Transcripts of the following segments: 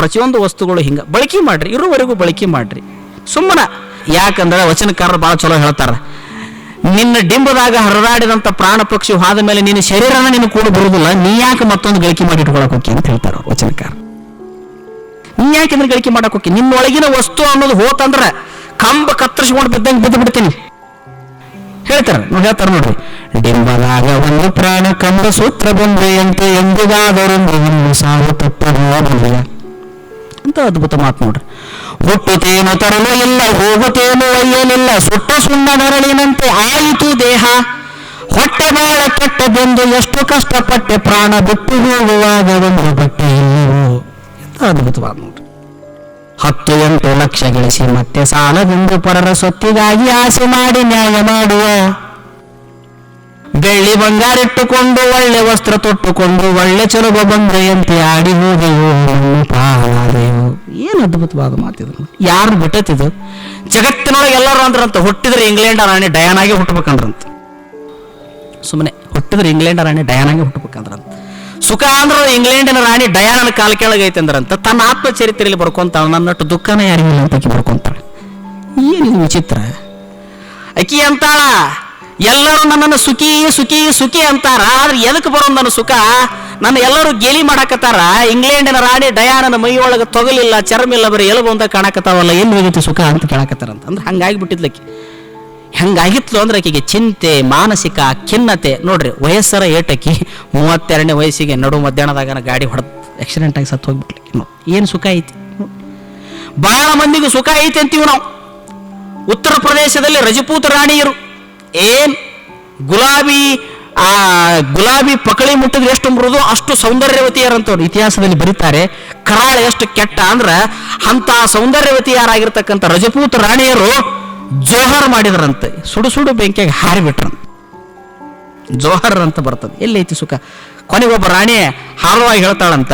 ಪ್ರತಿಯೊಂದು ವಸ್ತುಗಳು ಹಿಂಗ. ಬಳಕೆ ಮಾಡ್ರಿ, ಇರುವವರೆಗೂ ಬಳಕೆ ಮಾಡ್ರಿ. ಸುಮ್ಮನ ಯಾಕಂದ್ರೆ ವಚನಕಾರರು ಬಹಳ ಚಲೋ ಹೇಳ್ತಾರ. ನಿನ್ನ ಡಿಂಬದಾಗ ಹರಿದಾಡಿದಂತ ಪ್ರಾಣ ಪಕ್ಷಿ ಹಾದ ಮೇಲೆ ನಿನ್ನ ಶರೀರನ ನಿನ್ನ ಕೂಡ ಬರುವುದಿಲ್ಲ ನೀ ಯಾಕೆ ಮತ್ತೊಂದು ಗಳಿಕೆ ಮಾಡಿ ಹೋಗಿ ಅಂತ ಹೇಳ್ತಾರ ವಚನಕಾರ. ನೀ ಯಾಕೆ ಇದನ್ನ ಗಳಿಕೆ ಮಾಡಕ್ ಹೋಗಿ ನಿನ್ನೊಳಗಿನ ವಸ್ತು ಅನ್ನೋದು ಹೋತಂದ್ರ ಕಂಬ ಕತ್ತರಿಸಿಕೊಂಡು ಬಿದ್ದಂಗೆ ಬಿದ್ದು ಬಿಡ್ತೀನಿ. ಹೇಳ್ತಾರ, ನೋಡಿ ಹೇಳ್ತಾರೆ ನೋಡ್ರಿ. ಡಿಂಬದಾಗ ಒಂದು ಪ್ರಾಣ ಕಂಬ ಸೂತ್ರ ಬಂದೆಯಂತೆ ಎಂದಿಗಾದರೂ ಸಾವು ತಪ್ಪದ ಅಂತ ಅದ್ಭುತ ಮಾತು ನೋಡ್ರಿ. ಹುಟ್ಟುತ್ತೇನು ತರಲು ಇಲ್ಲ, ಹೋಗುತ್ತೇನು ಒಯ್ಯಲಿಲ್ಲ, ಸುಟ್ಟ ಸುಣ್ಣ ನರಳಿನಂತೆ ಆಯಿತು ದೇಹ. ಹೊಟ್ಟೆ ಬಾಳ ಕೆಟ್ಟದೆಂದು ಎಷ್ಟು ಕಷ್ಟಪಟ್ಟೆ ಪ್ರಾಣ ಬಿಟ್ಟು ಹೋಗುವಾಗ ಒಂದು ಬಟ್ಟೆ ಇಲ್ಲವೋ ಅದ್ಭುತವಾದ ನೋಡ್ರಿ. ಹತ್ತು ಎಂಟು ಲಕ್ಷ ಗಳಿಸಿ ಮತ್ತೆ ಸಾಲದೆಂದು ಪರರ ಸೊತ್ತಿಗಾಗಿ ಆಸೆ ಮಾಡಿ ನ್ಯಾಯ ಮಾಡುವ. ಬೆಳ್ಳಿ ಬಂಗಾರ ಇಟ್ಟುಕೊಂಡು, ಒಳ್ಳೆ ವಸ್ತ್ರ ತೊಟ್ಟುಕೊಂಡು, ಒಳ್ಳೆ ಚಲುಗ ಬಂದ್ರೆ ಎಂತ ಆಡಿ ಹೋದೆಯೋ ನನ್ನ ಏನು ಅದ್ಭುತವಾದ ಮಾತಿದ್ರು ಯಾರು ಬಿಟ್ಟತಿದು ಜಗತ್ತಿನೊಳಗೆ ಎಲ್ಲರೂ ಅಂದ್ರಂತ, ಹುಟ್ಟಿದ್ರೆ ಇಂಗ್ಲೆಂಡ್ ರಾಣಿ ಡಯಾನಾಗೆ ಹುಟ್ಟಬೇಕಂದ್ರಂತ ಸುಮ್ಮನೆ ಹುಟ್ಟಿದ್ರೆ ಇಂಗ್ಲೆಂಡ್ ರಾಣಿ ಡಯಾನಾಗೆ ಹುಟ್ಟಬೇಕಂದ್ರಂತ ಸುಖ ಅಂದ್ರೆ ಇಂಗ್ಲೆಂಡಿನ ರಾಣಿ ಡಯಾನನ ಕಾಲ ಕೆಳಗೈತೆ ಅಂದ್ರಂತ. ತನ್ನ ಆತ್ಮಚರಿತ್ರೆಯಲ್ಲಿ ಬರ್ಕೊಂತಾಳ ನನ್ನಟ್ಟು ದುಃಖನೇ ಯಾರಿಗಿಲ್ಲ ಅಂತ ಆಕೆ ಬರ್ಕೊಂತಾಳೆ ಏನಿದು ವಿಚಿತ್ರ? ಅಕ್ಕಿ ಅಂತಾಳ ಎಲ್ಲರೂ ನನ್ನನ್ನು ಸುಖಿ ಸುಖಿ ಸುಖಿ ಅಂತಾರ. ಆದ್ರೆ ಎದಕ್ಕೆ ಬರೋ ನನ್ನ ಸುಖ? ನನ್ನ ಎಲ್ಲರೂ ಗೇಲಿ ಮಾಡಾಕತ್ತಾರ. ಇಂಗ್ಲೆಂಡಿನ ರಾಣಿ ಡಯಾನನ ಮೈಯೊಳಗೆ ತೊಗಲಿಲ್ಲ, ಚರ್ಮಿಲ್ಲ, ಬರೀ ಎಲ್ಲ ಅಂತ ಕಾಣಕತ್ತಾವಲ್ಲ ಏನು ಹೋಗಿತ್ತು ಸುಖ ಅಂತ ಕೇಳಾಕತ್ತಾರಂತ. ಅಂದ್ರೆ ಹಂಗಾಗಿ ಬಿಟ್ಟಿದ್ಲಕ್ಕೆ ಹೆಂಗಾಗಿತ್ತು ಅಂದ್ರೆ ಆಕೆಗೆ ಚಿಂತೆ, ಮಾನಸಿಕ ಖಿನ್ನತೆ. ನೋಡ್ರಿ, ವಯಸ್ಸರ ಏಟಕ್ಕೆ. ಮೂವತ್ತೆರಡನೇ ವಯಸ್ಸಿಗೆ ನಡು ಮಧ್ಯಾಹ್ನದಾಗ ಗಾಡಿ ಹೊಡೆದು ಆಕ್ಸಿಡೆಂಟ್ ಆಗಿ ಸತ್ತು ಹೋಗ್ಬಿಟ್ಲಿಕ್ಕೆ ಏನು ಸುಖ ಐತಿ? ಬಹಳ ಮಂದಿಗೆ ಸುಖ ಐತಿ ಅಂತೀವಿ ನಾವು. ಉತ್ತರ ಪ್ರದೇಶದಲ್ಲಿ ರಜಪೂತ ರಾಣಿಯರು. ಏನ್ ಗುಲಾಬಿ, ಆ, ಗುಲಾಬಿ ಪಕಳಿ ಮುಟ್ಟಿದ್ರೆ ಎಷ್ಟು ಮೃದು ಅಷ್ಟು ಸೌಂದರ್ಯವತಿಯರಂತವ್ರು. ಇತಿಹಾಸದಲ್ಲಿ ಬರೀತಾರೆ, ಕರಾಳ ಎಷ್ಟು ಕೆಟ್ಟ ಅಂದ್ರ ಅಂತ ಸೌಂದರ್ಯವತಿಯರಾಗಿರ್ತಕ್ಕಂಥ ರಜಪೂತ ರಾಣಿಯರು ಜೋಹರ್ ಮಾಡಿದ್ರಂತೆ. ಸುಡು ಸುಡು ಬೆಂಕಿಯಾಗಿ ಹಾರಿಬಿಟ್ರಂತೆ ಜೋಹರ್ ಅಂತ ಬರ್ತದೆ. ಐತಿ ಸುಖ? ಕೊನೆಗೊಬ್ಬ ರಾಣಿ ಹಾರವಾಗಿ ಹೇಳ್ತಾಳಂತ,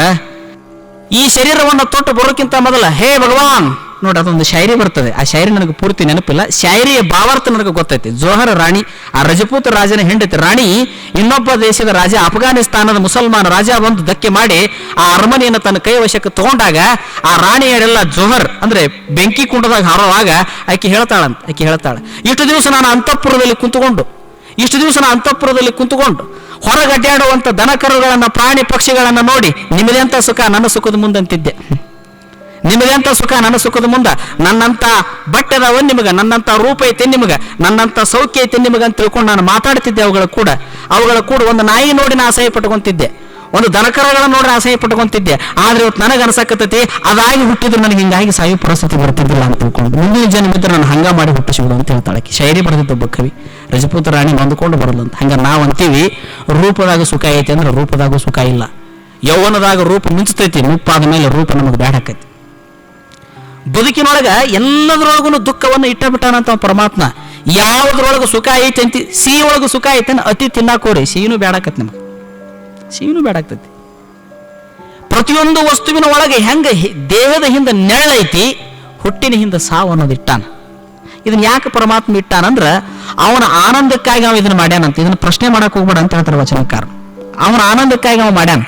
ಈ ಶರೀರವನ್ನು ತೊಟ್ಟು ಬರೋಕ್ಕಿಂತ ಮೊದಲ, ಹೇ ಭಗವಾನ್ ನೋಡಿ, ಅದೊಂದು ಶಾಯರಿ ಬರ್ತದೆ. ಆ ಶಾಯರಿ ನನಗೆ ಪೂರ್ತಿ ನೆನಪಿಲ್ಲ. ಶಾಯರಿಯ ಭಾವಾರ್ಥ ನನಗೆ ಗೊತ್ತೈತಿ. ಜೋಹರ ರಾಣಿ, ಆ ರಜಪೂತ ರಾಜನ ಹೆಂಡತಿ ರಾಣಿ, ಇನ್ನೊಬ್ಬ ದೇಶದ ರಾಜ, ಅಫ್ಘಾನಿಸ್ತಾನದ ಮುಸಲ್ಮಾನ ರಾಜ ಬಂದು ಧಕ್ಕೆ ಮಾಡಿ ಆ ಅರಮನೆಯನ್ನು ತನ್ನ ಕೈ ವಶಕ್ಕೆ ತಗೊಂಡಾಗ ಆ ರಾಣಿ ರಾಣಿಯರೆಲ್ಲ ಜೋಹರ್, ಅಂದ್ರೆ ಬೆಂಕಿ ಕುಂಡದಾಗ ಹಾರೋವಾಗ ಆಕೆ ಹೇಳ್ತಾಳಂತ, ಆಕೆ ಹೇಳ್ತಾಳೆ, ಇಷ್ಟು ದಿವಸ ನಾನು ಅಂತಃಪುರದಲ್ಲಿ ಕುಂತುಕೊಂಡು, ಇಷ್ಟು ದಿವಸ ನಾನು ಅಂತಃಪುರದಲ್ಲಿ ಕುಂತುಕೊಂಡು ಹೊರಗಡ್ಡಾಡುವಂತ ದನಕರುಗಳನ್ನ, ಪ್ರಾಣಿ ಪಕ್ಷಿಗಳನ್ನ ನೋಡಿ ನಿಮ್ಮದೆಂತ ಸುಖ, ನನ್ನ ಸುಖದ ಮುಂದಂತಿದ್ದೆ. ನಿಮಗೆಂತ ಸುಖ, ನನ್ನ ಸುಖದ ಮುಂದೆ? ನನ್ನಂತ ಬಟ್ಟೆ ಅದಾವ ನಿಮಗ, ನನ್ನಂತ ರೂಪ ಐತೆ ನಿಮಗೆ, ನನ್ನಂತ ಸೌಖ್ಯ ಐತೆ ನಿಮಗೆ ಅಂತ ತಿಳ್ಕೊಂಡು ನಾನು ಮಾತಾಡ್ತಿದ್ದೆ ಅವುಗಳ ಕೂಡ. ಅವುಗಳ ಕೂಡ ಒಂದು ನಾಯಿ ನೋಡಿ ನಾನು ಅಸಹ್ಯ ಪಟ್ಕೊಂತಿದ್ದೆ. ಒಂದು ದನಕರಗಳ ನೋಡಿ ಅಸಹ್ಯ ಪಟ್ಕೊಂತಿದ್ದೆ. ಆದ್ರೆ ಇವತ್ತು ನನಗೆ ಅನ್ಸಕತ್ತೈತಿ, ಅದಾಗಿ ಹುಟ್ಟಿದ್ರು ನನಗೆ ಹಿಂಗಾಗಿ ಸಾಯೋ ಪರಿಸ್ಥಿತಿ ಬರ್ತಿದ್ದಿಲ್ಲ ಅಂತ ತಿಳ್ಕೊಂಡು. ಮುಂದಿನ ಜನ ಇದ್ರೆ ನಾನು ಹಂಗ ಮಾಡಿ ಹುಟ್ಟಿಸಿಬಿಡು ಅಂತ ಹೇಳ್ತಾಳೆ ಶೈರಿ ಶಾಯರಿ ಬರೆದಿದ್ದ ಒಬ್ಬ ಕವಿ, ರಜಪೂತ ರಾಣಿ ಬಂದುಕೊಂಡು ಬರಲ್ಲ ಅಂತ. ಹಂಗ ನಾವು ಅಂತೀವಿ, ರೂಪದಾಗ ಸುಖ ಐತಿ ಅಂದ್ರೆ ರೂಪದಾಗೂ ಸುಖ ಇಲ್ಲ. ಯೌವನದಾಗ ರೂಪ ಮಿಂಚತೈತಿ ಮುಪ್ಪಾದ ಮೇಲೆ ರೂಪ ನಮಗೆ ಬ್ಯಾಡಾಕೈತಿ. ಬದುಕಿನೊಳಗ ಎಲ್ಲದರೊಳಗೂ ದುಃಖವನ್ನು ಇಟ್ಟ ಬಿಟ್ಟಾನಂತ ಅವ ಪರಮಾತ್ಮ. ಯಾವುದ್ರೊಳಗ ಸುಖ ಐತಿ ಅಂತಿ ಸಿಹಿ ಒಳಗ ಸುಖ ಐತಿ ಅಂತ ತಿನ್ನಾಕೋರಿ ಸಿಹಿನೂ ಬೇಡಾಕತ್ ನಿಮಗೆ. ಸಿಹಿನೂ ಬೇಡಾಗ್ತೈತಿ ಪ್ರತಿಯೊಂದು ವಸ್ತುವಿನ ಒಳಗೆ ಹೆಂಗ ದೇಹದ ಹಿಂದೆ ನೆರಳೈತಿ ಹುಟ್ಟಿನ ಹಿಂದೆ ಸಾವು ಅನ್ನೋದು ಇಟ್ಟಾನ. ಇದನ್ನ ಯಾಕೆ ಪರಮಾತ್ಮ ಇಟ್ಟಾನಂದ್ರ, ಅವನ ಆನಂದಕ್ಕಾಗಿ ಅವ ಇದನ್ನ ಮಾಡ್ಯಾನಂತ. ಇದನ್ನ ಪ್ರಶ್ನೆ ಮಾಡಕ್ ಹೋಗ್ಬೇಡ ಅಂತ ಹೇಳ್ತಾರೆ ವಚನಕಾರ ಅವನ ಆನಂದಕ್ಕಾಗಿ ಅವ ಮಾಡ್ಯಾನ.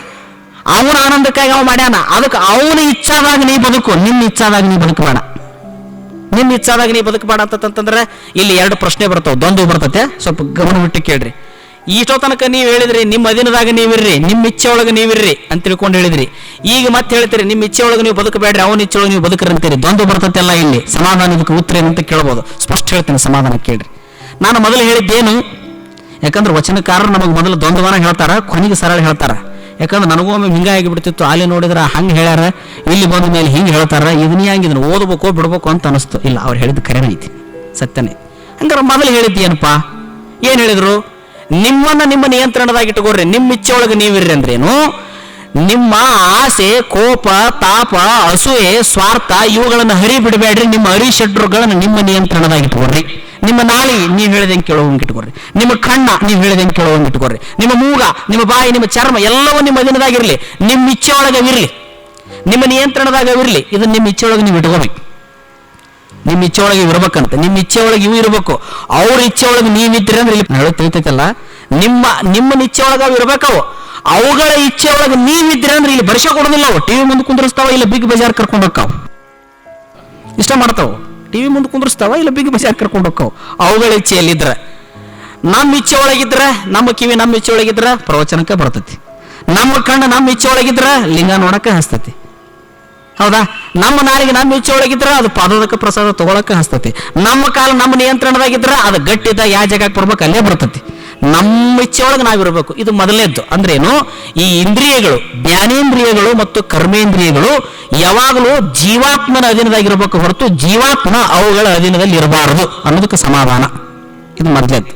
ಅವನ ಆನಂದಕ್ಕಾಗಿ ಅವ ಮಾಡ್ಯಾನ. ಅದಕ್ಕೆ ಅವನ ಇಚ್ಛಾದಾಗ ನೀ ಬದುಕು, ನಿನ್ನ ಇಚ್ಛಾದಾಗ ನೀ ಬದುಕಬೇಡ ನಿನ್ನ ಇಚ್ಛಾದಾಗ ನೀ ಬದುಕಬೇಡ ಅಂತಂತಂದ್ರೆ ಇಲ್ಲಿ ಎರಡು ಪ್ರಶ್ನೆ ಬರ್ತಾವ. ದ್ವಂದ್ವ ಬರ್ತತೆ. ಸ್ವಲ್ಪ ಗಮನ ಬಿಟ್ಟು ಕೇಳ್ರಿ. ಇಷ್ಟೋ ತನಕ ನೀವು ಹೇಳಿದ್ರಿ, ನಿಮ್ಮ ಅಧೀನದಾಗ ನೀವಿರ್ರಿ, ನಿಮ್ಮ ಇಚ್ಛೆ ಒಳಗೆ ನೀವಿರ್ರಿ ಅಂತ ತಿಳ್ಕೊಂಡು ಹೇಳಿದ್ರಿ. ಈಗ ಮತ್ತೆ ಹೇಳ್ತೀರಿ, ನಿಮ್ಮ ಇಚ್ಛೆ ಒಳಗೆ ನೀವು ಬದುಕಬೇಡ್ರಿ, ಅವನ ಇಚ್ಛೆ ಒಳಗೆ ನೀವು ಬದುಕ್ರಿ ಅಂತೀರಿ ದ್ವಂದ್ವ ಬರ್ತತೆಲ್ಲ ಇಲ್ಲಿ. ಸಮಾಧಾನ ಇದಕ್ಕೆ ಉತ್ತರ ಏನಂತ ಕೇಳ್ಬೋದು. ಸ್ಪಷ್ಟ ಹೇಳ್ತೀನಿ, ಸಮಾಧಾನ ಕೇಳ್ರಿ. ನಾನು ಮೊದಲು ಹೇಳಿದ್ದೇನು, ಯಾಕಂದ್ರೆ ವಚನಕಾರರು ನಮಗೆ ಮೊದಲು ದ್ವಂದ್ವನ ಹೇಳ್ತಾರ, ಕೊನೆಗೆ ಸರಳ ಹೇಳ್ತಾರ. ಯಾಕಂದ್ರೆ ನನಗೂ ಒಮ್ಮೆ ಹಿಂಗೆ ಆಗಿಬಿಡ್ತಿತ್ತು ಅಲ್ಲಿ ನೋಡಿದ್ರೆ ಹಂಗೆ ಹೇಳ್ಯಾರ, ಇಲ್ಲಿ ಬಂದ ಮೇಲೆ ಹಿಂಗೆ ಹೇಳ್ತಾರ, ಇದನ್ನ ಹೆಂಗೆ ಇದನ್ನ ಓದಬೇಕು ಬಿಡ್ಬೇಕು ಅಂತ ಅನಿಸ್ತು. ಇಲ್ಲ, ಅವ್ರು ಹೇಳಿದ್ದು ಕರೆನೇ ಐತಿ. ಸತ್ಯನೇ. ಹಂಗಾರೆ ಮೊದಲು ಹೇಳಿದ್ದೇನಪ್ಪ ಏನು ಹೇಳಿದರು? ನಿಮ್ಮನ್ನ ನಿಮ್ಮ ನಿಯಂತ್ರಣದಾಗ ಇಟ್ಕೋರಿ ನಿಮ್ಮ ಇಚ್ಛೆ ಒಳಗೆ ನೀವಿರ್ರಿ ಅಂದ್ರೇನು? ನಿಮ್ಮ ಆಸೆ, ಕೋಪ, ತಾಪ, ಅಸೂಯೆ, ಸ್ವಾರ್ಥ ಇವುಗಳನ್ನು ಹರಿ ಬಿಡಬೇಡ್ರಿ ನಿಮ್ಮ ಹರಿಷಡ್ರುಗಳನ್ನು ನಿಮ್ಮ ನಿಯಂತ್ರಣದಾಗ ಇಟ್ಕೊಡ್ರಿ ನಿಮ್ಮ ನಾಳಿ ನೀವು ಹೇಳಿದಂಗೆ ಕೇಳುವಂಗೆ ಇಟ್ಕೊಡ್ರಿ ನಿಮ್ಮ ಕಣ್ಣ ನೀವು ಹೇಳಿದಂಗೆ ಕೇಳುವಂಗೆ ಇಟ್ಕೊಡ್ರಿ ನಿಮ್ಮ ಮೂಗ, ನಿಮ್ಮ ಬಾಯಿ, ನಿಮ್ಮ ಚರ್ಮ ಎಲ್ಲವೂ ನಿಮ್ಮ ಅಧೀನದಾಗಿರಲಿ ನಿಮ್ಮ ಇಚ್ಛೆ ಇರಲಿ. ನಿಮ್ಮ ನಿಯಂತ್ರಣದಾಗ ಇರಲಿ. ಇದನ್ನ ನಿಮ್ಮ ಇಚ್ಛೆ ಒಳಗೆ ನೀವು ಇಟ್ಕೋಬೇಕು. ನಿಮ್ಮ ಇಚ್ಛೆ ಒಳಗೆ ಇರಬೇಕಂತ. ನಿಮ್ಮ ಇಚ್ಛೆ ಒಳಗೆ ಇವು ಇರಬೇಕು. ಅವ್ರ ಇಚ್ಛೆ ಒಳಗೆ ನೀವಿದ್ರಿ ಅಂದ್ರೆ ಇಲ್ಲಿ ಹೇಳೋದು ತಿಳಿತೈತಲ್ಲ? ನಿಮ್ಮ ನಿಮ್ಮ ಇಚ್ಛೆ ಒಳಗೆ ಅವು ಇರಬೇಕವು. ಅವುಗಳ ಇಚ್ಛೆ ಒಳಗೆ ನೀವಿದ್ರೆ ಅಂದ್ರೆ ಇಲ್ಲಿ ಬರ್ಷ ಕೊಡೋದಿಲ್ಲ ಅವು. ಟಿವಿ ಮುಂದೆ ಕುಂದ್ರಿಸ್ತಾವ, ಇಲ್ಲ ಬಿಗ್ ಬಜಾರ್ ಕರ್ಕೊಂಡು ಹೋಗ್ತಾವ. ಇಷ್ಟ ಮಾಡ್ತಾವ? ಟಿವಿ ಮುಂದೆ ಕುಂದ್ರಿಸ್ತಾವ ಇಲ್ಲ ಬಿಗ್ ಬಜಾರ್ ಕರ್ಕೊಂಡು ಹೋಗ್ತಾವ? ಅವುಗಳ ಇಚ್ಛೆಯಲ್ಲಿದ್ರೆ ನಮ್ಮ ಇಚ್ಛೆ ಒಳಗಿದ್ರೆ, ನಮ್ಮ ಕಿವಿ ನಮ್ಮ ಇಚ್ಛೆ ಒಳಗಿದ್ರೆ, ಪ್ರವಚನಕ್ಕೆ ಬರ್ತೈತಿ. ನಮ್ಮ ಕಣ್ಣು ನಮ್ಮ ಇಚ್ಛೆ ಒಳಗಿದ್ರೆ, ಲಿಂಗ ನೋಡಕ್ಕೆ ಹಸ್ತತಿ. ಹೌದಾ? ನಮ್ಮ ನಾಲಿಗೆ ನಮ್ಮ ಇಚ್ಛೆ ಒಳಗಿದ್ರೆ, ಅದು ಪಾದದಕ್ಕೆ ಪ್ರಸಾದ ತಗೊಳಕ್ಕೆ ಹಸ್ತತಿ. ನಮ್ಮ ಕಾಲ ನಮ್ಮ ನಿಯಂತ್ರಣದಾಗಿದ್ರೆ, ಅದು ಗಟ್ಟಿದ್ದ ಯಾವ ಜಾಗಕ್ಕೆ ಬರ್ಬೇಕು, ಅಲ್ಲೇ ಬರ್ತತಿ. ನಮ್ಮ ಇಚ್ಛೆ ಒಳಗೆ ನಾವಿರಬೇಕು. ಇದು ಮೊದಲನೇದ್ದು. ಅಂದ್ರೇನು ಈ ಇಂದ್ರಿಯಗಳು, ಜ್ಞಾನೇಂದ್ರಿಯಗಳು ಮತ್ತು ಕರ್ಮೇಂದ್ರಿಯಗಳು ಯಾವಾಗಲೂ ಜೀವಾತ್ಮನ ಅಧೀನದಾಗಿರಬೇಕು ಹೊರತು ಜೀವಾತ್ಮ ಅವುಗಳ ಅಧೀನದಲ್ಲಿ ಇರಬಾರದು ಅನ್ನೋದಕ್ಕೆ ಸಮಾಧಾನ. ಇದು ಮೊದಲನೇದ್ದು.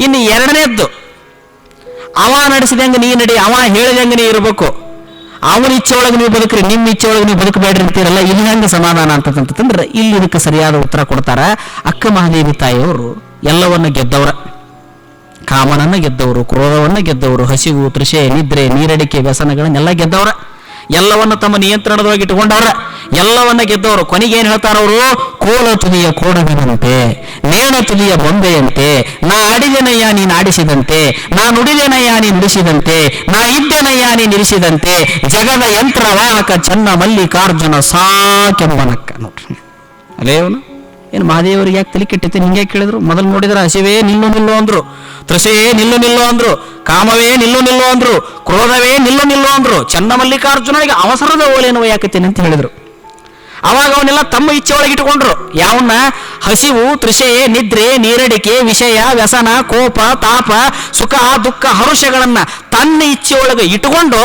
ಇನ್ನು ಎರಡನೇದ್ದು, ಅವ ನಡೆಸಿದಂಗೆ ನೀ ನಡಿ, ಅವ ಹೇಳಿದಂಗೆ ನೀ ಇರಬೇಕು? ಅವನ ಇಚ್ಛೆ ಒಳಗೆ ನೀವು ಬದುಕ್ರಿ, ನಿಮ್ಮ ಇಚ್ಛೆ ಒಳಗೆ ನೀವು ಬದುಕಬೇಡ್ರಿ ಅಂತೀರಲ್ಲ ಇಲ್ಲಿ ಹೆಂಗೆ ಸಮಾಧಾನ ಅಂತಂತಂದ್ರೆ ಇಲ್ಲಿ ಇದಕ್ಕೆ ಸರಿಯಾದ ಉತ್ತರ ಕೊಡ್ತಾರ ಅಕ್ಕ ಮಹಾದೇವಿ ತಾಯಿಯವರು ಎಲ್ಲವನ್ನ ಗೆದ್ದವರ. ಕಾಮನನ್ನ ಗೆದ್ದವರು ಕ್ರೋಧವನ್ನ ಗೆದ್ದವರು, ಹಸಿವು, ತೃಷೆ, ನಿದ್ರೆ, ನೀರಡಿಕೆ, ವ್ಯಸನಗಳನ್ನೆಲ್ಲ ಗೆದ್ದವರ. ಎಲ್ಲವನ್ನ ತಮ್ಮ ನಿಯಂತ್ರಣದೊಳಗೆ ಇಟ್ಟುಕೊಂಡವ್ರ. ಎಲ್ಲವನ್ನ ಗೆದ್ದವರು ಕೊನೆಗೆ ಏನ್ ಹೇಳ್ತಾರ ಅವರು? ಕೋಲ ತುದಿಯ ಕೋಡಗನಂತೆ ನೇಣ ತುದಿಯ ಬೊಂಬೆಯಂತೆ, ನಾ ಆಡಿದೆನಯ್ಯ ನೀನು ಆಡಿಸಿದಂತೆ ನಾ ನುಡಿದೆನಯ್ಯ ನೀ ನುಡಿಸಿದಂತೆ, ನಾ ಇದ್ದೆನಯ್ಯ ನೀ ನಿರಿಸಿದಂತೆ, ಜಗದ ಯಂತ್ರವಾಹಕ ಚನ್ನ ಮಲ್ಲಿಕಾರ್ಜುನ ಸಾಕೆಂಬನಕ್ಕ ನೋಡ್ರಿ ಅದೇ ಅವನು? ಏನು ಮಹಾದೇವರಿಗೆ ಯಾಕೆ ತಲೆ ಕೆಟ್ಟೈತೆ ನಿಂಗೆ ಕೇಳಿದ್ರು? ಮೊದಲು ನೋಡಿದ್ರೆ ಹಸಿವೇ ನಿಲ್ಲು ನಿಲ್ಲು ಅಂದ್ರು ತೃಷೆಯೇ ನಿಲ್ಲು ನಿಲ್ಲು ಅಂದ್ರು, ಕಾಮವೇ ನಿಲ್ಲು ನಿಲ್ಲು ಅಂದ್ರು, ಕ್ರೋಧವೇ ನಿಲ್ಲು ನಿಲ್ಲು ಅಂದ್ರು. ಚಂದಮಲ್ಲಿಕಾರ್ಜುನಿಗೆ ಅವಸರದ ಓಲೇನು ಯಾಕತ್ತೇನೆ ಅಂತ ಹೇಳಿದ್ರು. ಅವಾಗ ಅವನ್ನೆಲ್ಲ ತಮ್ಮ ಇಚ್ಛೆ ಒಳಗೆ ಇಟ್ಕೊಂಡ್ರು ಯಾವನ್ನ? ಹಸಿವು ತೃಷೆಯೇ ನಿದ್ರೆ, ನೀರಡಿಕೆ, ವಿಷಯ, ವ್ಯಸನ, ಕೋಪ, ತಾಪ, ಸುಖ, ದುಃಖ, ಹರುಷಗಳನ್ನ ತನ್ನ ಇಚ್ಛೆ ಒಳಗೆ ಇಟ್ಟುಕೊಂಡು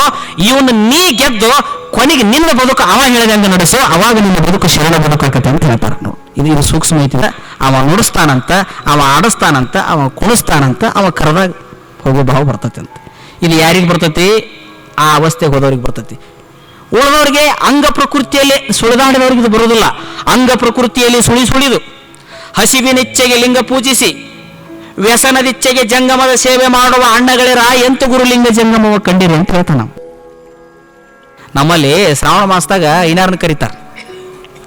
ಇವನ್ನ ನೀ ಗೆದ್ದು ಕೊನೆಗೆ ನಿನ್ನ ಬದುಕು ಅವ ಹೇಳಿದಂಗೆ ನಡೆಸು. ಅವಾಗ ನಿನ್ನ ಬದುಕು ಶರಣ ಬದುಕಾಕತ್ತೆ ಅಂತ ಹೇಳ್ತಾರೆ. ನಾವು ಇದು ಇದು ಸೂಕ್ಷ್ಮ ಐತಿದ ಅವ ನುಡಿಸ್ತಾನಂತ, ಅವ ಆಡಿಸ್ತಾನಂತ, ಅವ ಕುಣಿಸ್ತಾನಂತ, ಅವ ಕರೆದಾಗ ಹೋಗೋ ಭಾವ ಬರ್ತೈತೆ ಅಂತ. ಇದು ಯಾರಿಗೆ ಬರ್ತತಿ? ಆ ಅವಸ್ಥೆಗೆ ಹೋದವ್ರಿಗೆ ಬರ್ತೈತಿ. ಉಳಿದವ್ರಿಗೆ ಅಂಗ ಪ್ರಕೃತಿಯಲ್ಲಿ ಸುಳಿದಾಡಿದವ್ರಿಗೆ ಇದು ಬರುವುದಿಲ್ಲ ಅಂಗ ಪ್ರಕೃತಿಯಲ್ಲಿ ಸುಳಿ ಸುಳಿದು ಹಸಿವಿನಿಚ್ಚೆಗೆ ಲಿಂಗ ಪೂಜಿಸಿ ವ್ಯಸನದಿಚ್ಚೆಗೆ ಜಂಗಮದ ಸೇವೆ ಮಾಡುವ ಅಣ್ಣಗಳಿರ ಎಂತ ಗುರುಲಿಂಗ ಜಂಗಮವ ಕಂಡಿರಿ ಅಂತ ಹೇಳ್ತಾನ ನಮ್ಮಲ್ಲಿ ಶ್ರಾವಣ ಮಾಸದಾಗ ಐನಾರನ್ನ ಕರೀತಾರ.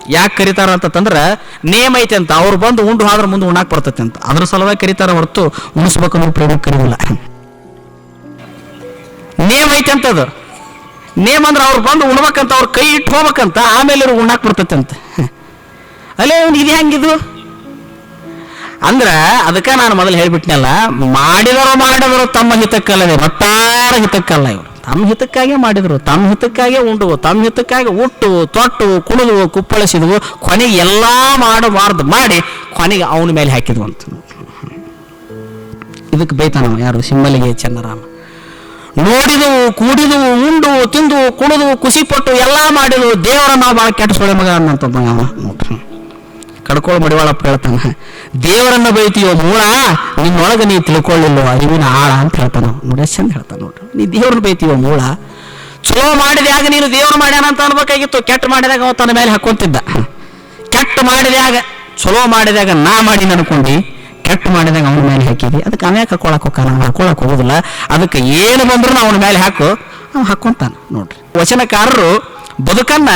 ಯಾಕೆ ಕರೀತಾರ ಅಂತಂದ್ರೆ, ನೇಮ್ ಐತೆ ಅಂತ, ಅವ್ರು ಬಂದು ಉಂಡು ಹಾದ್ರ ಮುಂದೆ ಉಣ್ಣಾಕ್ ಬರ್ತೈತೆ ಅಂತ. ಅದ್ರ ಸಲುವಾಗಿ ಕರೀತಾರ ಹೊರತು ಉಣಿಸ್ಬೇಕನ್ನೋ ಪ್ರೇಮ ಕರೀಲ್ಲ ನೇಮ್ ಐತೆ ಅಂತ ಅದು. ನೇಮ್ ಅಂದ್ರೆ ಅವ್ರು ಬಂದು ಉಣ್ಬೇಕಂತ, ಅವ್ರ ಕೈ ಇಟ್ಟು ಹೋಗ್ಬೇಕಂತ, ಆಮೇಲೆ ಇವ್ರು ಉಣ್ಣಾಕ್ ಬರ್ತೈತೆ ಅಂತ. ಅಲ್ಲೇ ಅವ್ನು ಇದು ಹೆಂಗಿದು? ಅಂದ್ರೆ, ಅದಕ್ಕೆ ನಾನು ಮೊದಲು ಹೇಳ್ಬಿಟ್ನಲ್ಲ, ಮಾಡಿದವರು ಮಾಡಿದರು ತಮ್ಮ ಹಿತಕ್ಕಲ್ಲದೆ ಮತ್ತಾರ ಹಿತಕ್ಕಲ್ಲ ಇವರು. ತಮ್ಮ ಹಿತಕ್ಕಾಗೆ ಮಾಡಿದ್ರು, ತಮ್ಮ ಹಿತಕ್ಕಾಗೆ ಉಂಡುವು, ತಮ್ಮ ಹಿತಕ್ಕಾಗಿ ಉಟ್ಟು, ತೊಟ್ಟು, ಕುಣಿದುವು, ಕುಪ್ಪಳಿಸಿದವು ಕೊನೆಗೆ ಎಲ್ಲ ಮಾಡಬಾರ್ದು ಮಾಡಿ ಕೊನೆಗೆ ಅವನ ಮೇಲೆ ಹಾಕಿದ್ವು ಅಂತ. ಇದಕ್ಕೆ ಬೈತಾನ ಯಾರು? ಸಿಂಬಲಿಗೆ ಚನ್ನರಾಮ. ನೋಡಿದವು, ಕೂಡಿದವು ಉಂಡು ತಿಂದು ಕುಣಿದು ಖುಷಿಪಟ್ಟು ಎಲ್ಲ ಮಾಡಿದವು ದೇವರ ನಾವು ಭಾಳ ಕೆಟ್ಟ ಸೊಳೆ ಮಗ ಅಂತ ನೋಡ್ರಿ ಕಡ್ಕೊಳ್ಳೋ ಮಡಿವಾಳಪ್ಪ ಹೇಳ್ತಾನೆ. ದೇವರನ್ನ ಬೈತೀಯೋ ಮೂಳ, ನಿನ್ನೊಳಗೆ ನೀ ತಿಳ್ಕೊಳ್ಳಿಲ್ಲೋ ಅರಿವಿನ ಆಳ ಅಂತ ಹೇಳ್ತಾನ. ನೋಡಿ ಚಂದ ಹೇಳ್ತಾನೆ ನೋಡ್ರಿ ನೀ ದೇವ್ರನ್ನ ಬೈತೀಯೋ ಮೂಳ, ಚಲೋ ಮಾಡಿದಾಗ ನೀನು ದೇವ್ರು ಮಾಡ್ಯಾನ ಅಂತ ಅನ್ಬೇಕಾಗಿತ್ತು, ಕೆಟ್ಟ ಮಾಡಿದಾಗ ಅವ ತನ್ನ ಮೇಲೆ ಹಾಕೊಂತಿದ್ದ. ಕೆಟ್ಟ ಮಾಡಿದಾಗ ಚಲೋ ಮಾಡಿದಾಗ ನಾ ಮಾಡಿ ಅನ್ಕೊಂಡಿ, ಕೆಟ್ಟ ಮಾಡಿದಾಗ ಅವನ ಮೇಲೆ ಹಾಕಿದಿ. ಅದಕ್ಕೆ ಅವೇ ಹಾಕೊಳಕ್ ಹೋಗ ನಾವು ಹಾಕೊಳಕ್ ಹೋಗುದಿಲ್ಲ. ಅದಕ್ಕೆ ಏನು ಬಂದ್ರು ಅವನ ಮೇಲೆ ಹಾಕು ನಾವು ಹಾಕೊಂತಾನ ನೋಡ್ರಿ. ವಚನಕಾರರು ಬದುಕನ್ನ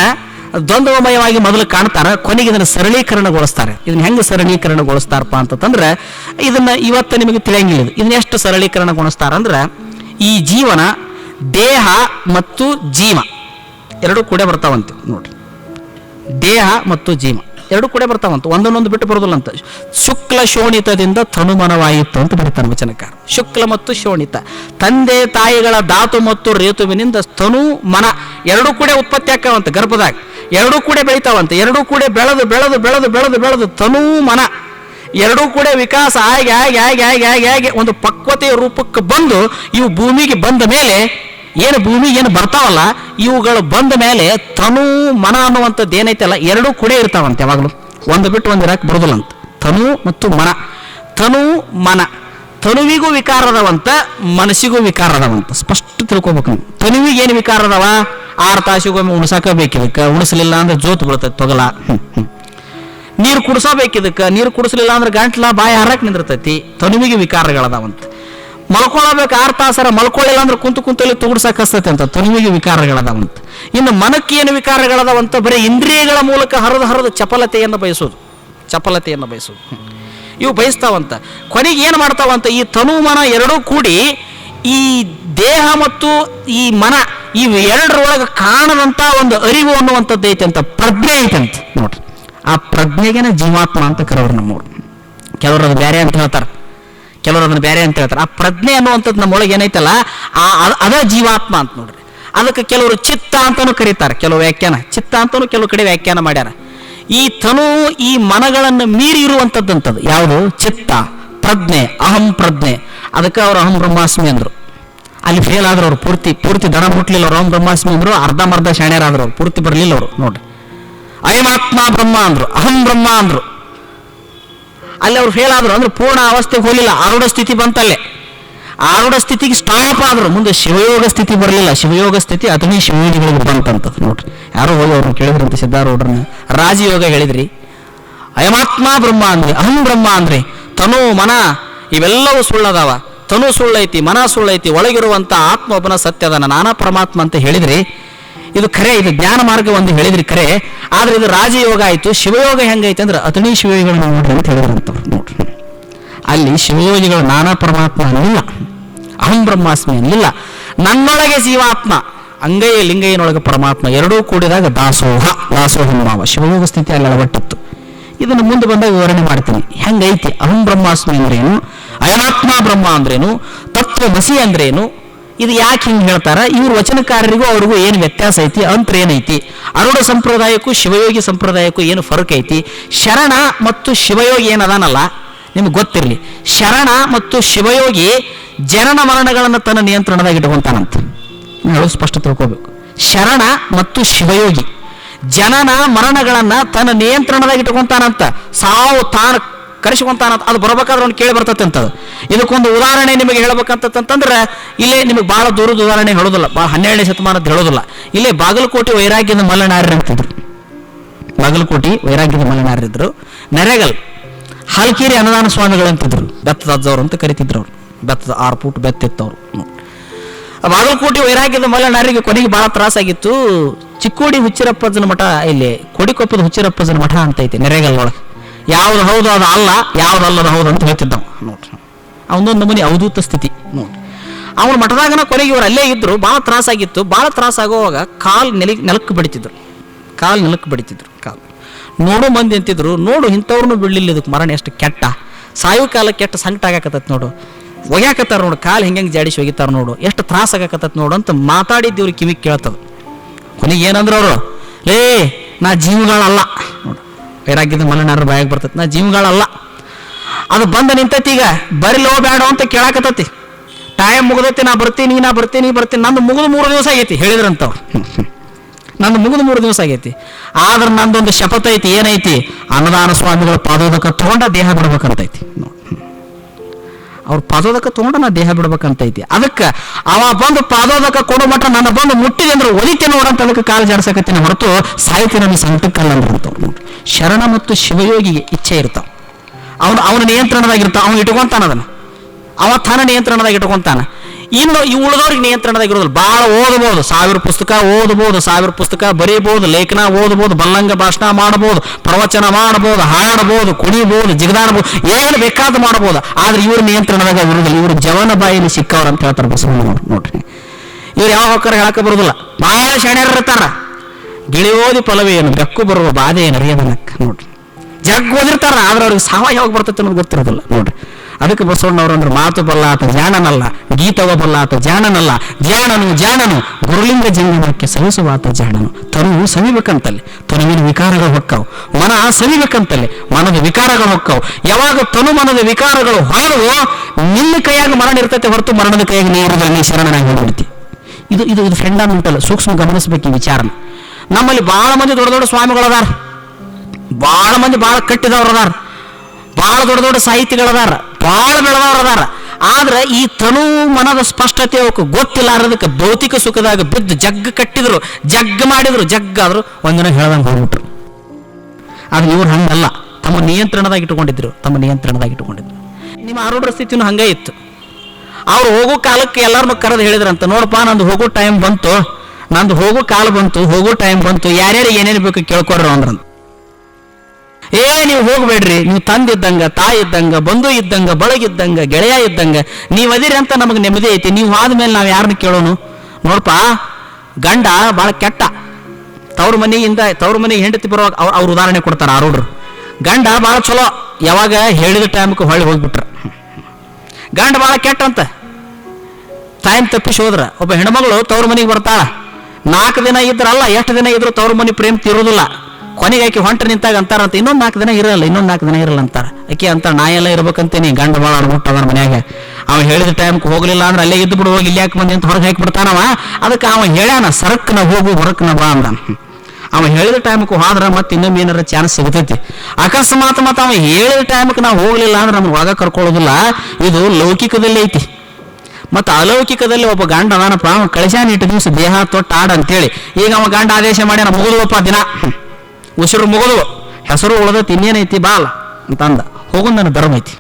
ದ್ವಂದ್ವಮಯವಾಗಿ ಮೊದಲು ಕಾಣ್ತಾರ, ಕೊನೆಗೆ ಇದನ್ನ ಸರಳೀಕರಣಗೊಳಿಸ್ತಾರೆ. ಇದನ್ನ ಹೆಂಗೆ ಸರಳೀಕರಣಗೊಳಿಸ್ತಾರಪ್ಪ ಅಂತಂದ್ರೆ, ಇದನ್ನ ಇವತ್ತು ನಿಮಗೆ ತಿಳಿಯಂಗಿಲ್ಲ ಇದು. ಇದನ್ನ ಎಷ್ಟು ಸರಳೀಕರಣಗೊಳಿಸ್ತಾರ ಅಂದ್ರೆ ಈ ಜೀವನ ದೇಹ ಮತ್ತು ಜೀವ. ಎರಡೂ ಕೂಡ ಬರ್ತಾವಂತೆ, ನೋಡ್ರಿ. ದೇಹ ಮತ್ತು ಜೀವ. ಎರಡು ಕೂಡ ಬರ್ತಾವಂತ. ಒಂದನ್ನೊಂದು ಬಿಟ್ಟು ಬರೋದಿಲ್ಲ ಅಂತ. ಶುಕ್ಲ ಶೋಣಿತದಿಂದ ತನುಮನವಾಯಿತು ಅಂತ ಬರೀತಾನೆ ವಚನಕಾರ. ಶುಕ್ಲ ಮತ್ತು ಶೋಣಿತ. ತಂದೆ ತಾಯಿಗಳ ಧಾತು ಮತ್ತು ರೇತುವಿನಿಂದ ತನು ಮನ ಎರಡೂ ಕೂಡ ಉತ್ಪತ್ತಿ ಆಕ್ಕವಂತ ಗರ್ಭದಾಗ. ಎರಡೂ ಕೂಡ ಬೆಳಿತಾವಂತೆ. ಎರಡೂ ಕೂಡ ಬೆಳೆದು ಬೆಳೆದು ಬೆಳೆದು ಬೆಳೆದು ಬೆಳೆದು ತನೂ ಮನ. ಎರಡೂ ಕೂಡ ವಿಕಾಸ ಆಗಿ ಆಗಿ ಆಗಿ ಆಗಿ ಆಗಿ ಆಗಿ ಒಂದು ಪಕ್ವತೆಯ ರೂಪಕ್ಕೆ ಬಂದು ಇವು ಭೂಮಿಗೆ ಬಂದ ಮೇಲೆ ಏನು ಭೂಮಿಗೆ ಏನು ಬರ್ತಾವಲ್ಲ, ಇವುಗಳು ಬಂದ ಮೇಲೆ ತನು ಮನ ಅನ್ನುವಂಥದ್ದು ಏನೈತಲ್ಲ ಎರಡೂ ಕೂಡ ಇರ್ತಾವಂತೆ ಯಾವಾಗಲೂ. ಒಂದು ಬಿಟ್ಟು ಒಂದು ಇರಕ್ಕೆ ಬರೋದಿಲ್ಲ ಅಂತ. ತನು ಮತ್ತು ಮನ. ತನು ಮನ. ತನುವಿಗೂ ವಿಕಾರ ಅದಾವಂತ, ಮನಸ್ಸಿಗೂ ವಿಕಾರ ಅದಾವಂತ. ಸ್ಪಷ್ಟ ತಿಳ್ಕೊಬೇಕು ನೀವು. ತನುವಿಗೆ ಏನು ವಿಕಾರ ಅದಾವ? ಆರು ತಾಸಿಗೊಮ್ಮೆ ಉಣಸಾಕ ಬೇಕಿದಕ್ಕೆ ಉಣಿಸ್ಲಿಲ್ಲ ಅಂದ್ರೆ ಜೋತ್ ಬೀಳ್ತೈತೆ, ತೊಗಲ. ನೀರು ಕುಡಿಸಬೇಕಿದಕ್ಕೆ. ನೀರು ಕುಡಿಸ್ಲಿಲ್ಲ ಅಂದ್ರೆ ಗಂಟ್ಲ ಬಾಯಿ ಹಾರಕ್ ನಿಂದಿರ್ತೈತಿ. ತನುವಿಗೆ ವಿಕಾರಗಳದಾವಂತ. ಮಲ್ಕೊಳಬೇಕು, ಆರು ತಾಸರ ಮಲ್ಕೊಳ್ಳಿಲ್ಲ ಅಂದ್ರೆ ಕುಂತು ಕುಂತಲ್ಲಿ ತುಗುಡ್ಸಕ್ ಹಸ್ತೈತೆ ಅಂತ ತನುವಿಗೆ ವಿಕಾರಗಳದಾವಂತ. ಇನ್ನು ಮನಕ್ಕೆ ಏನು ವಿಕಾರಗಳದಾವಂತ? ಬರೀ ಇಂದ್ರಿಯಗಳ ಮೂಲಕ ಹರಿದು ಹರಿದು ಚಪಲತೆಯನ್ನು ಬಯಸೋದು. ಚಪಲತೆಯನ್ನು ಬಯಸೋದು. ಇವು ಬಯಸ್ತಾವಂತ. ಕೊನೆಗೆ ಏನು ಮಾಡ್ತಾವಂತ, ಈ ತನು ಮನ ಎರಡೂ ಕೂಡಿ ಈ ದೇಹ ಮತ್ತು ಈ ಮನ ಇವು ಎರಡರೊಳಗೆ ಕಾಣದಂಥ ಒಂದು ಅರಿವು ಅನ್ನುವಂಥದ್ದು ಅಂತ, ಪ್ರಜ್ಞೆ ಅಂತ ನೋಡ್ರಿ. ಆ ಪ್ರಜ್ಞೆಗೇನ ಜೀವಾತ್ಮ ಅಂತ ಕರೋರು ನಮ್ಮವ್ರು. ಕೆಲವರು ಅದು ಬೇರೆ ಅಂತ ಹೇಳ್ತಾರೆ. ಕೆಲವರು ಅದನ್ನು ಬೇರೆ ಅಂತ ಹೇಳ್ತಾರೆ. ಆ ಪ್ರಜ್ಞೆ ಅನ್ನುವಂಥದ್ದು ನಮ್ಮೊಳಗೆ ಏನೈತಲ್ಲ, ಆ ಅದ ಜೀವಾತ್ಮ ಅಂತ ನೋಡ್ರಿ. ಅದಕ್ಕೆ ಕೆಲವರು ಚಿತ್ತ ಅಂತಲೂ ಕರೀತಾರೆ. ಕೆಲವು ವ್ಯಾಖ್ಯಾನ. ಚಿತ್ತ ಅಂತಲೂ ಕೆಲವು ಕಡೆ ವ್ಯಾಖ್ಯಾನ ಮಾಡ್ಯಾರ. ಈ ತನು ಈ ಮನಗಳನ್ನು ಮೀರಿ ಇರುವಂಥದ್ದಂಥದ್ದು. ಯಾವುದು? ಚಿತ್ತ, ಪ್ರಜ್ಞೆ, ಅಹಂ ಪ್ರಜ್ಞೆ. ಅದಕ್ಕೆ ಅವರು ಅಹಂ ಬ್ರಹ್ಮಾಸ್ಮಿ ಅಂದರು. ಅಲ್ಲಿ ಫೇಲ್ ಆದ್ರು ಅವರು, ಪೂರ್ತಿ ಪೂರ್ತಿ ದಡ ಮುಟ್ಲಿಲ್ಲ ಅವರು, ಅಹಂ ಬ್ರಹ್ಮಾಸ್ಮಿ ಅಂದರು ಅರ್ಧಮರ್ಧ ಶಾಣ್ಯರಾದ್ರು ಅವ್ರು, ಪೂರ್ತಿ ಬರಲಿಲ್ಲ ಅವರು, ನೋಡ್ರಿ. ಅಯಮಾತ್ಮ ಬ್ರಹ್ಮ ಅಂದರು, ಅಹಂ ಬ್ರಹ್ಮ ಅಂದರು. ಅಲ್ಲಿ ಅವ್ರು ಫೇಲ್ ಆದ್ರು ಅಂದ್ರೆ ಪೂರ್ಣ ಅವಸ್ಥೆಗೆ ಹೋಗಲಿಲ್ಲ ಆರೂಢ ಸ್ಥಿತಿ ಬಂತಲ್ಲೇ. ಆರೂಢ ಸ್ಥಿತಿಗೆ ಸ್ಟಾಪ್ ಆದ್ರು ಮುಂದೆ ಶಿವಯೋಗ ಸ್ಥಿತಿ ಬರಲಿಲ್ಲ. ಶಿವಯೋಗ ಸ್ಥಿತಿ ಅದನ್ನೇ ಶಿವಯೋಗಿಗಳಿಗೆ ಬಂತಂತ ನೋಡ್ರಿ. ಯಾರೋ ಹೋಗಿ ಅವ್ರನ್ನ ಕೇಳಿದ್ರಂತೆ ಸಿದ್ಧಾರೂಢರನ್ನ. ರಾಜಯೋಗ ಹೇಳಿದ್ರಿ. ಅಯಮಾತ್ಮ ಬ್ರಹ್ಮ ಅಂದ್ರಿ, ಅಹಂ ಬ್ರಹ್ಮ ಅಂದ್ರಿ, ತನು, ಮನ, ಇವೆಲ್ಲವೂ ಸುಳ್ಳದಾವ. ತನು ಸುಳ್ಳೈತಿ, ಮನ ಸುಳ್ಳೈತಿ ಒಳಗಿರುವಂಥ ಆತ್ಮ ಒಬ್ಬನ ಸತ್ಯದನ, ನಾನಾ ಪರಮಾತ್ಮ ಅಂತ ಹೇಳಿದ್ರಿ. ಇದು ಖರೆ, ಇದು ಜ್ಞಾನ ಮಾರ್ಗ ಒಂದು ಹೇಳಿದ್ರಿ ಖರೆ. ಆದ್ರೆ ಇದು ರಾಜಯೋಗ ಆಯ್ತು. ಶಿವಯೋಗ ಹೆಂಗೈತೆ ಅಂದ್ರೆ ಅತನಿ ಶಿವಯೋಗಿಗಳನ್ನ ನೋಡ್ರಿ ಅಂತ ಹೇಳಿದ್ರಂತವ್ರು ನೋಡ್ರಿ. ಅಲ್ಲಿ ಶಿವಯೋಗಿಗಳು ನಾನಾ ಪರಮಾತ್ಮ ಅನ್ನಿಲ್ಲ. ಅಹಂ ಬ್ರಹ್ಮಾಸ್ಮಿ ಅನ್ನಿಲ್ಲ ನನ್ನೊಳಗೆ ಜೀವಾತ್ಮ, ಅಂಗೈಯ ಲಿಂಗಯ್ಯನೊಳಗೆ ಪರಮಾತ್ಮ ಎರಡೂ ಕೂಡಿದಾಗ ದಾಸೋಹ ದಾಸೋಹ ಮಾವ ಶಿವಯೋಗ ಸ್ಥಿತಿ ಅಲ್ಲಿ ಅಳವಟ್ಟಿತ್ತು. ಇದನ್ನು ಮುಂದೆ ಬಂದಾಗ ವಿವರಣೆ ಮಾಡ್ತೀನಿ. ಹೆಂಗೈತಿ? ಅಹಂ ಬ್ರಹ್ಮಾಸ್ಮಿ ಅಂದ್ರೇನು? ಅಯನಾತ್ಮ ಬ್ರಹ್ಮ ಅಂದ್ರೇನು? ತತ್ವಮಸಿ ಅಂದ್ರೇನು? ಇದು ಯಾಕೆ ಹಿಂಗೆ ಹೇಳ್ತಾರ? ಇವ್ರ ವಚನಕಾರರಿಗೂ ಅವ್ರಿಗೂ ಏನು ವ್ಯತ್ಯಾಸ ಐತಿ? ಅಂತರ ಏನೈತಿ? ಅರುಣ ಸಂಪ್ರದಾಯಕ್ಕೂ, ಶಿವಯೋಗಿ ಸಂಪ್ರದಾಯಕ್ಕೂ ಏನು ಫರಕ್ ಐತಿ? ಶರಣ ಮತ್ತು ಶಿವಯೋಗಿ ಏನದಾನಲ್ಲ ನಿಮ್ಗೆ ಗೊತ್ತಿರಲಿ. ಶರಣ ಮತ್ತು ಶಿವಯೋಗಿ ಜನನ ಮರಣಗಳನ್ನು ತನ್ನ ನಿಯಂತ್ರಣದಾಗ ಇಟ್ಕೊಂತಾನಂತ. ನಾವು ಸ್ಪಷ್ಟ ತಿಳ್ಕೋಬೇಕು. ಶರಣ ಮತ್ತು ಶಿವಯೋಗಿ ಜನನ ಮರಣಗಳನ್ನು ತನ್ನ ನಿಯಂತ್ರಣದಾಗ ಇಟ್ಕೊಂತಾನಂತ. ಸಾವು ತಾನು ಕರೆಸ್ಕೊಂತಾನಂತ. ಅದು ಬರಬೇಕಾದ್ರೆ ಅವ್ನು ಕೇಳಿ ಬರ್ತತೆ ಅಂತ ಇದಕ್ಕೊಂದು ಉದಾಹರಣೆ ನಿಮಗೆ ಹೇಳಬೇಕಂತಂತಂದ್ರೆ ಇಲ್ಲೇ ನಿಮಗೆ ಬಹಳ ದೂರದ ಉದಾಹರಣೆ ಹೇಳೋದಿಲ್ಲ. ಭಾಳ ಹನ್ನೆರಡನೇ ಶತಮಾನದ ಹೇಳೋದಿಲ್ಲ. ಇಲ್ಲೇ ಬಾಗಲಕೋಟೆ ವೈರಾಗ್ಯದ ಮಲ್ಲನಾರ್ಯರು ಅಂತಿದ್ರು ಬಾಗಲಕೋಟೆ ವೈರಾಗ್ಯದ ಮಲ್ಲನಾರ್ಯರಿದ್ರು ನೆರೆಗಲ್ ಹಲ್ಕೇರಿ ಅನ್ನದಾನ ಸ್ವಾಮಿಗಳು ಅಂತಿದ್ರು ಬೆತ್ತದ ಅಜ್ಜವ್ರು ಅಂತ ಕರಿತಿದ್ರು ಅವ್ರು. ಬೆತ್ತದ ಆರು ಫೂಟ್ ಬೆತ್ತಿತ್ತವ್ರು. ಬಾಗಲಕೋಟೆ ವೈರಾಗ್ಯದ ಮಲ್ಲನಾರಿಗೆ ಕೊನೆಗೆ ಬಹಳ ತ್ರಾಸಾಗಿತ್ತು. ಚಿಕ್ಕೋಡಿ ಹುಚ್ಚಿರಪ್ಪಜ್ಜನ ಮಠ, ಇಲ್ಲಿ ಕೊಡಿಕೊಪ್ಪದ ಹುಚ್ಚಿರಪ್ಪಜನ ಮಠ ಅಂತ ಐತೆ ನೆರೆಗಲ್ ಒಳಗೆ. ಯಾವ್ದು ಹೌದು ಅದು ಅಲ್ಲ, ಯಾವ್ದು ಅಲ್ಲದ ಹೌದು ಅಂತ ಹೇಳ್ತಿದ್ದವ. ನೋಡ್ರಿ. ಅವನೊಂದು ನಮೂನಿ ಅವಧೂತ ಸ್ಥಿತಿ. ನೋಡ್ರಿ. ಅವನ ಮಠದಾಗನ ಕೊನೆಗೆ ಇವ್ರು ಅಲ್ಲೇ ಇದ್ರು ಭಾಳ ತ್ರಾಸಾಗಿತ್ತು. ಭಾಳ ತ್ರಾಸಾಗುವಾಗ ಕಾಲ್ ನೆಲಿ ನೆಲಕ್ಕೆ ಬಡಿತಿದ್ರು. ಕಾಲ್ ನೆಲಕ್ಕೆ ಬಡಿತಿದ್ರು. ನೋಡು ಮಂದಿ ಅಂತಿದ್ರು, ನೋಡು ಇಂಥವ್ರನ್ನೂ ಬಿಡ್ಲಿಲ್ಲ ಇದಕ್ಕೆ ಮರಣ ಎಷ್ಟು ಕೆಟ್ಟ. ಸಾಯು ಕಾಲ ಕೆಟ್ಟ ಸಂಕಟ ಆಗಾಕತ್ತೈತಿ ನೋಡು. ಒಗ್ಯಾಕತ್ತಾರ ನೋಡು, ಕಾಲು ಹೆಂಗೆ ಜಾಡಿಸಿ ಒಗಿತಾರ ನೋಡು. ಎಷ್ಟು ತ್ರಾಸ ಆಗಾಕತ್ತೈತಿ ನೋಡು ಅಂತ ಮಾತಾಡಿದ್ದೀವ್ರಿಗೆ ಕಿವಿ ಕೇಳ್ತದ. ಕೊನೆಗೆ ಏನಂದ್ರೆ ಅವರು, ಲೇ, ನಾ ಜೀವಗಳಲ್ಲ. ನೋಡು, ವೈರಾಗ್ಯದ ಮಲೆನಾರ ಬಾಯಾಗಿ ಬರ್ತೈತೆ, ನಾ ಜೀವಗಳಲ್ಲ. ಅದು ಬಂದ ನಿಂತೈತಿ ಈಗ ಬರಿಲೋ ಬೇಡ ಅಂತ ಕೇಳಾಕತ್ತೈತಿ. ಟೈಮ್ ಮುಗಿದೈತಿ, ನಾ ಬರ್ತೀನಿ ನಾ ಬರ್ತೀನಿ ಬರ್ತೀನಿ. ನಂದು ಮುಗಿದು ಮೂರು ದಿವಸ ಆಗೈತಿ, ಹೇಳಿದ್ರಂತವ್ರು. ನಂದು ಮುಗಿದು ಮೂರು ದಿವಸ ಆಗೈತಿ. ಆದ್ರೆ ನಂದೊಂದು ಶಪಥ ಐತಿ, ಏನೈತಿ? ಅನ್ನದಾನ ಸ್ವಾಮಿಗಳ ಪಾದೋದಕ ತಗೊಂಡ ದೇಹ ಬಿಡ್ಬೇಕಂತೈತಿ. ಅವ್ರು ಪಾದೋದಕ ತಗೊಂಡ ನಾ ದೇಹ ಬಿಡ್ಬೇಕಂತೈತಿ. ಅದಕ್ಕೆ ಅವ ಬಂದು ಪಾದೋದಕ ಕೊಡೋ ಮಟ್ಟ ನನ್ನ ಬಂದು ಮುಟ್ಟಿದೆ ಅಂದ್ರೆ ಒಲಿತೆ ನೋಡಂತ ಅದಕ್ಕೆ ಕಾಲು ಜಾಡ್ಸಕತ್ತೀನಿ. ಹೊರತು ಸಾಹಿತ್ಯ ನನ್ನ ನೋಡ್ರಿ ಶರಣ ಮತ್ತು ಶಿವಯೋಗಿಗೆ ಇಚ್ಛೆ ಇರ್ತಾವ. ಅವನು ಅವನ ನಿಯಂತ್ರಣದಾಗಿರ್ತಾವ. ಅವನು ಇಟ್ಕೊಂತಾನ ಅದನ್ನ. ಅವ ತನ್ನ ನಿಯಂತ್ರಣದಾಗ ಇಟ್ಕೊಂತಾನ. ಇನ್ನು ಈ ಉಳಿದವ್ರಿಗೆ ನಿಯಂತ್ರಣದಾಗ ಇರೋದಿಲ್ಲ. ಭಾಳ ಓದಬಹುದು ಸಾವಿರ ಪುಸ್ತಕ ಓದಬಹುದು ಸಾವಿರ ಪುಸ್ತಕ ಬರೀಬಹುದು ಲೇಖನ ಓದಬಹುದು ಬಲ್ಲಂಗ ಭಾಷಣ ಮಾಡಬಹುದು ಪ್ರವಚನ ಮಾಡಬಹುದು ಹಾಡಬಹುದು ಕುಣಿಬಹುದು ಜಿಗದಾಡಬಹುದು ಏನು ಬೇಕಾದ ಮಾಡಬಹುದು ಆದ್ರೆ ಇವ್ರ ನಿಯಂತ್ರಣದಾಗ ಇರುವುದಿಲ್ಲ ಇವರು ಜವನ ಬಾಯಿಲಿ ಸಿಕ್ಕವ್ರು ಅಂತ ಹೇಳ್ತಾರೆ ಬಸವಣ್ಣ ನೋಡ್ರಿ. ಇವ್ರು ಯಾವ ಹೊಕ್ಕರ ಹೇಳಕ ಬರೋದಿಲ್ಲ. ಭಾಳ ಇರ್ತಾರ. ಗಿಳಿ ಓದಿ ಫಲವೇನು ಬೆಕ್ಕು ಬರುವ ಬಾಧೆ ಏನು ಅರಿಯದನಕ್ಕ ನೋಡ್ರಿ. ಜಗ್ ಓದಿರ್ತಾರ, ಆದ್ರೆ ಅವ್ರಿಗೆ ಸಾವ ಯಾವಾಗ ಬರ್ತೈತೆ ಅನ್ನೋದು ಗೊತ್ತಿರೋದಿಲ್ಲ. ನೋಡ್ರಿ. ಅದಕ್ಕೆ ಬಸವಣ್ಣವರು ಅಂದ್ರೆ ಮಾತು ಬಲ್ಲ ಆತ ಜಾಣನಲ್ಲ ಗೀತವ ಬಲ್ಲ ಆತ ಜಾಣನಲ್ಲ ಜಾಣನು ಜಾಣನು ಗುರುಲಿಂಗ ಜಂಗಮಕ್ಕೆ ಸವಿಸುವಾತ ಜಾಣನು ತನು ಸವಿಬೇಕಂತಲ್ಲಿ. ತನುವಿನ ವಿಕಾರಗಳು ಹೊಕ್ಕವು. ಮನ ಸವಿಬೇಕಂತಲ್ಲಿ ಮನದ ವಿಕಾರಗಳು ಹೊಕ್ಕವು. ಯಾವಾಗ ತನು ಮನದ ವಿಕಾರಗಳು ಹೊರಡುವೋ ನಿನ್ನ ಕೈಯಾಗ ಮರಣ ಇರ್ತೈತೆ ಹೊರತು ಮರಣದ ಕೈಯಾಗ ನೀರದಲ್ಲಿ ನೀ ಶರಣನಾಗಿ ಇದು ಇದು ಇದು ಫಂಡಮೆಂಟಲ್ ಸೂಕ್ಷ್ಮ ಗಮನಿಸಬೇಕು ಈ ವಿಚಾರನ. ನಮ್ಮಲ್ಲಿ ಬಹಳ ಮಂದಿ ದೊಡ್ಡ ದೊಡ್ಡ ಸ್ವಾಮಿಗಳದಾರ. ಭಾಳ ಮಂದಿ ಭಾಳ ಕಟ್ಟಿದವ್ರು ಅದಾರ ಭಾಳ ದೊಡ್ಡ ದೊಡ್ಡ ಸಾಹಿತಿಗಳದಾರ ಭಾಳ ಬೆಳೆದವ್ರು ಅದಾರ ಆದ್ರೆ ಈ ತನು ಮನದ ಸ್ಪಷ್ಟತೆ ಅವಕ್ಕೆ ಗೊತ್ತಿಲ್ಲಾರದಕ್ಕೆ ಭೌತಿಕ ಸುಖದಾಗ ಬಿದ್ದು ಜಗ್ಗ ಕಟ್ಟಿದ್ರು, ಜಗ್ಗ ಮಾಡಿದ್ರು, ಜಗ್ಗ ಆದ್ರು ಒಂದಿನ ಹೇಳ್ದಂಗೆ ಹೋಗ್ಬಿಟ್ರು. ಆದ್ರೆ ಇವ್ರು ಹಂಗಲ್ಲ. ತಮ್ಮ ನಿಯಂತ್ರಣದಾಗ ಇಟ್ಕೊಂಡಿದ್ರು ತಮ್ಮ ನಿಯಂತ್ರಣದಾಗ ಇಟ್ಕೊಂಡಿದ್ರು ನಿಮ್ಮ ಆರೋಗ್ಯ ಸ್ಥಿತಿನೂ ಹಂಗೆ ಇತ್ತು. ಅವ್ರು ಹೋಗೋ ಕಾಲಕ್ಕೆ ಎಲ್ಲರನ್ನು ಕರೆದು ಹೇಳಿದ್ರಂತ, ನೋಡಪ್ಪ, ನಂದು ಹೋಗೋ ಟೈಮ್ ಬಂತು, ನಂದು ಹೋಗೋ ಕಾಲ ಬಂತು, ಹೋಗೋ ಟೈಮ್ ಬಂತು, ಯಾರ್ಯಾರು ಏನೇನು ಬೇಕು ಕೇಳ್ಕೊಡ್ರು ಅಂದ್ರಂತ. ಏ, ನೀವು ಹೋಗ್ಬೇಡ್ರಿ. ನೀವು ತಂದಿದ್ದಂಗ, ತಾಯಿ ಇದ್ದಂಗ, ಬಂಧು ಇದ್ದಂಗ, ಬಳಗಿದ್ದಂಗ, ಗೆಳೆಯ ಇದ್ದಂಗ, ನೀವು ಅದಿರಿ ಅಂತ ನಮಗೆ ನೆಮ್ಮದಿ ಐತಿ. ನೀವು ಆದ್ಮೇಲೆ ನಾವು ಯಾರನ್ನ ಕೇಳೋನು? ನೋಡಪ್ಪ ಗಂಡ ಭಾಳ ಕೆಟ್ಟ. ತವ್ರ ಮನೆಯಿಂದ, ತವ್ರ ಮನೆಗೆ ಹೆಂಡತಿ ಬರುವಾಗ ಅವ್ರು ಅವ್ರ ಉದಾಹರಣೆ ಕೊಡ್ತಾರೆ ಆರೋಡ್ರು ಗಂಡ ಭಾಳ ಚಲೋ. ಯಾವಾಗ ಹೇಳಿದ ಟೈಮ್ಗೆ ಹೊಳ್ಳಿ ಹೋಗ್ಬಿಟ್ರ. ಗಂಡ ಭಾಳ ಕೆಟ್ಟ ಅಂತ. ಟೈಮ್ ತಪ್ಪಿಸಿ ಹೋದ್ರ. ಒಬ್ಬ ಹೆಣ್ಮಗಳು ತವ್ರ ಮನೆಗೆ ಬರ್ತಾಳ. ನಾಲ್ಕು ದಿನ ಇದ್ರಲ್ಲ ಎಷ್ಟು ದಿನ ಇದ್ರು ತವ್ರ ಮನೆ ಪ್ರೇಮ ತೀರೋದಿಲ್ಲ. ಕೊನೆಗೆ ಆಕೆ ಹೊಂಟ ನಿಂತಾಗ ಅಂತಾರಂತ ಇನ್ನೊಂದು ನಾಲ್ಕು ದಿನ ಇರಲ್ಲ, ಇನ್ನೊಂದು ನಾಲ್ಕು ದಿನ ಇರಲ್ಲ ಅಂತಾರ. ಆಕೆ ಅಂತ ನಾಯೆಲ್ಲ ಎಲ್ಲ ಇರ್ಬೇಕಂತೇನಿ, ಗಂಡ ಭಾಳ ಅಡ್ಬಿಟ್ಟದ ಮನ್ಯಾಗ. ಅವ ಹೇಳಿದ ಟೈಮ್ಗೆ ಹೋಗ್ಲಿಲ್ಲ ಅಂದ್ರೆ ಅಲ್ಲೇ ಇದ್ದು ಬಿಡು, ಹೋಗಿ ಇಲ್ಲಿ ಯಾಕೆ ಬಂದಿ ಅಂತ ಹೊರಗೆ ಹಾಕಿ ಬಿಡ್ತಾನವ. ಅದಕ್ಕೆ ಅವ ಹೇಳ್ಯಾನ, ಸರಕ್ನ ಹೋಗು, ಹೊರಕ್ನ ಬಾ ಅಂದ. ಅವ ಹೇಳಿದ ಟೈಮ್ಗೆ ಹೋದ್ರೆ ಮತ್ತೆ ಇನ್ನೊಮ್ಮೆ ಏನಾರ ಚಾನ್ಸ್ ಸಿಗ್ತೈತಿ. ಅಕಸ್ಮಾತ್ ಮತ್ತೆ ಅವ ಹೇಳಿದ ಟೈಮ್ಗೆ ನಾವು ಹೋಗ್ಲಿಲ್ಲ ಅಂದ್ರೆ ನಮ್ಗೆ ಒಳಗ ಕರ್ಕೊಳ್ಳೋದಿಲ್ಲ ಇದು ಲೌಕಿಕದಲ್ಲಿ ಐತಿ. ಮತ್ತು ಅಲೌಕಿಕದಲ್ಲಿ ಒಬ್ಬ ಗಂಡ ಅದಾನಪ್ಪ ಅವನು ಕಳಿಸ್ಯಾನ ಇಟ್ಟು ದಿವಸ ದೇಹ ತೊಟ್ಟು ಆಡ ಅಂತೇಳಿ ಈಗ ಅವ ಗಂಡ ಆದೇಶ ಮಾಡ್ಯಾನ, ಮುಗಿದುವಪ್ಪ ದಿನ. ಉಸಿರು ಮುಗಿದು, ಹೆಸರು ಉಳ್ದೈತಿ, ಇನ್ನೇನೈತಿ, ಬಾಲ್ ಅಂತಂದ. ಹೋಗೋದು ನನ್ನ ಧರ್ಮ ಐತಿ.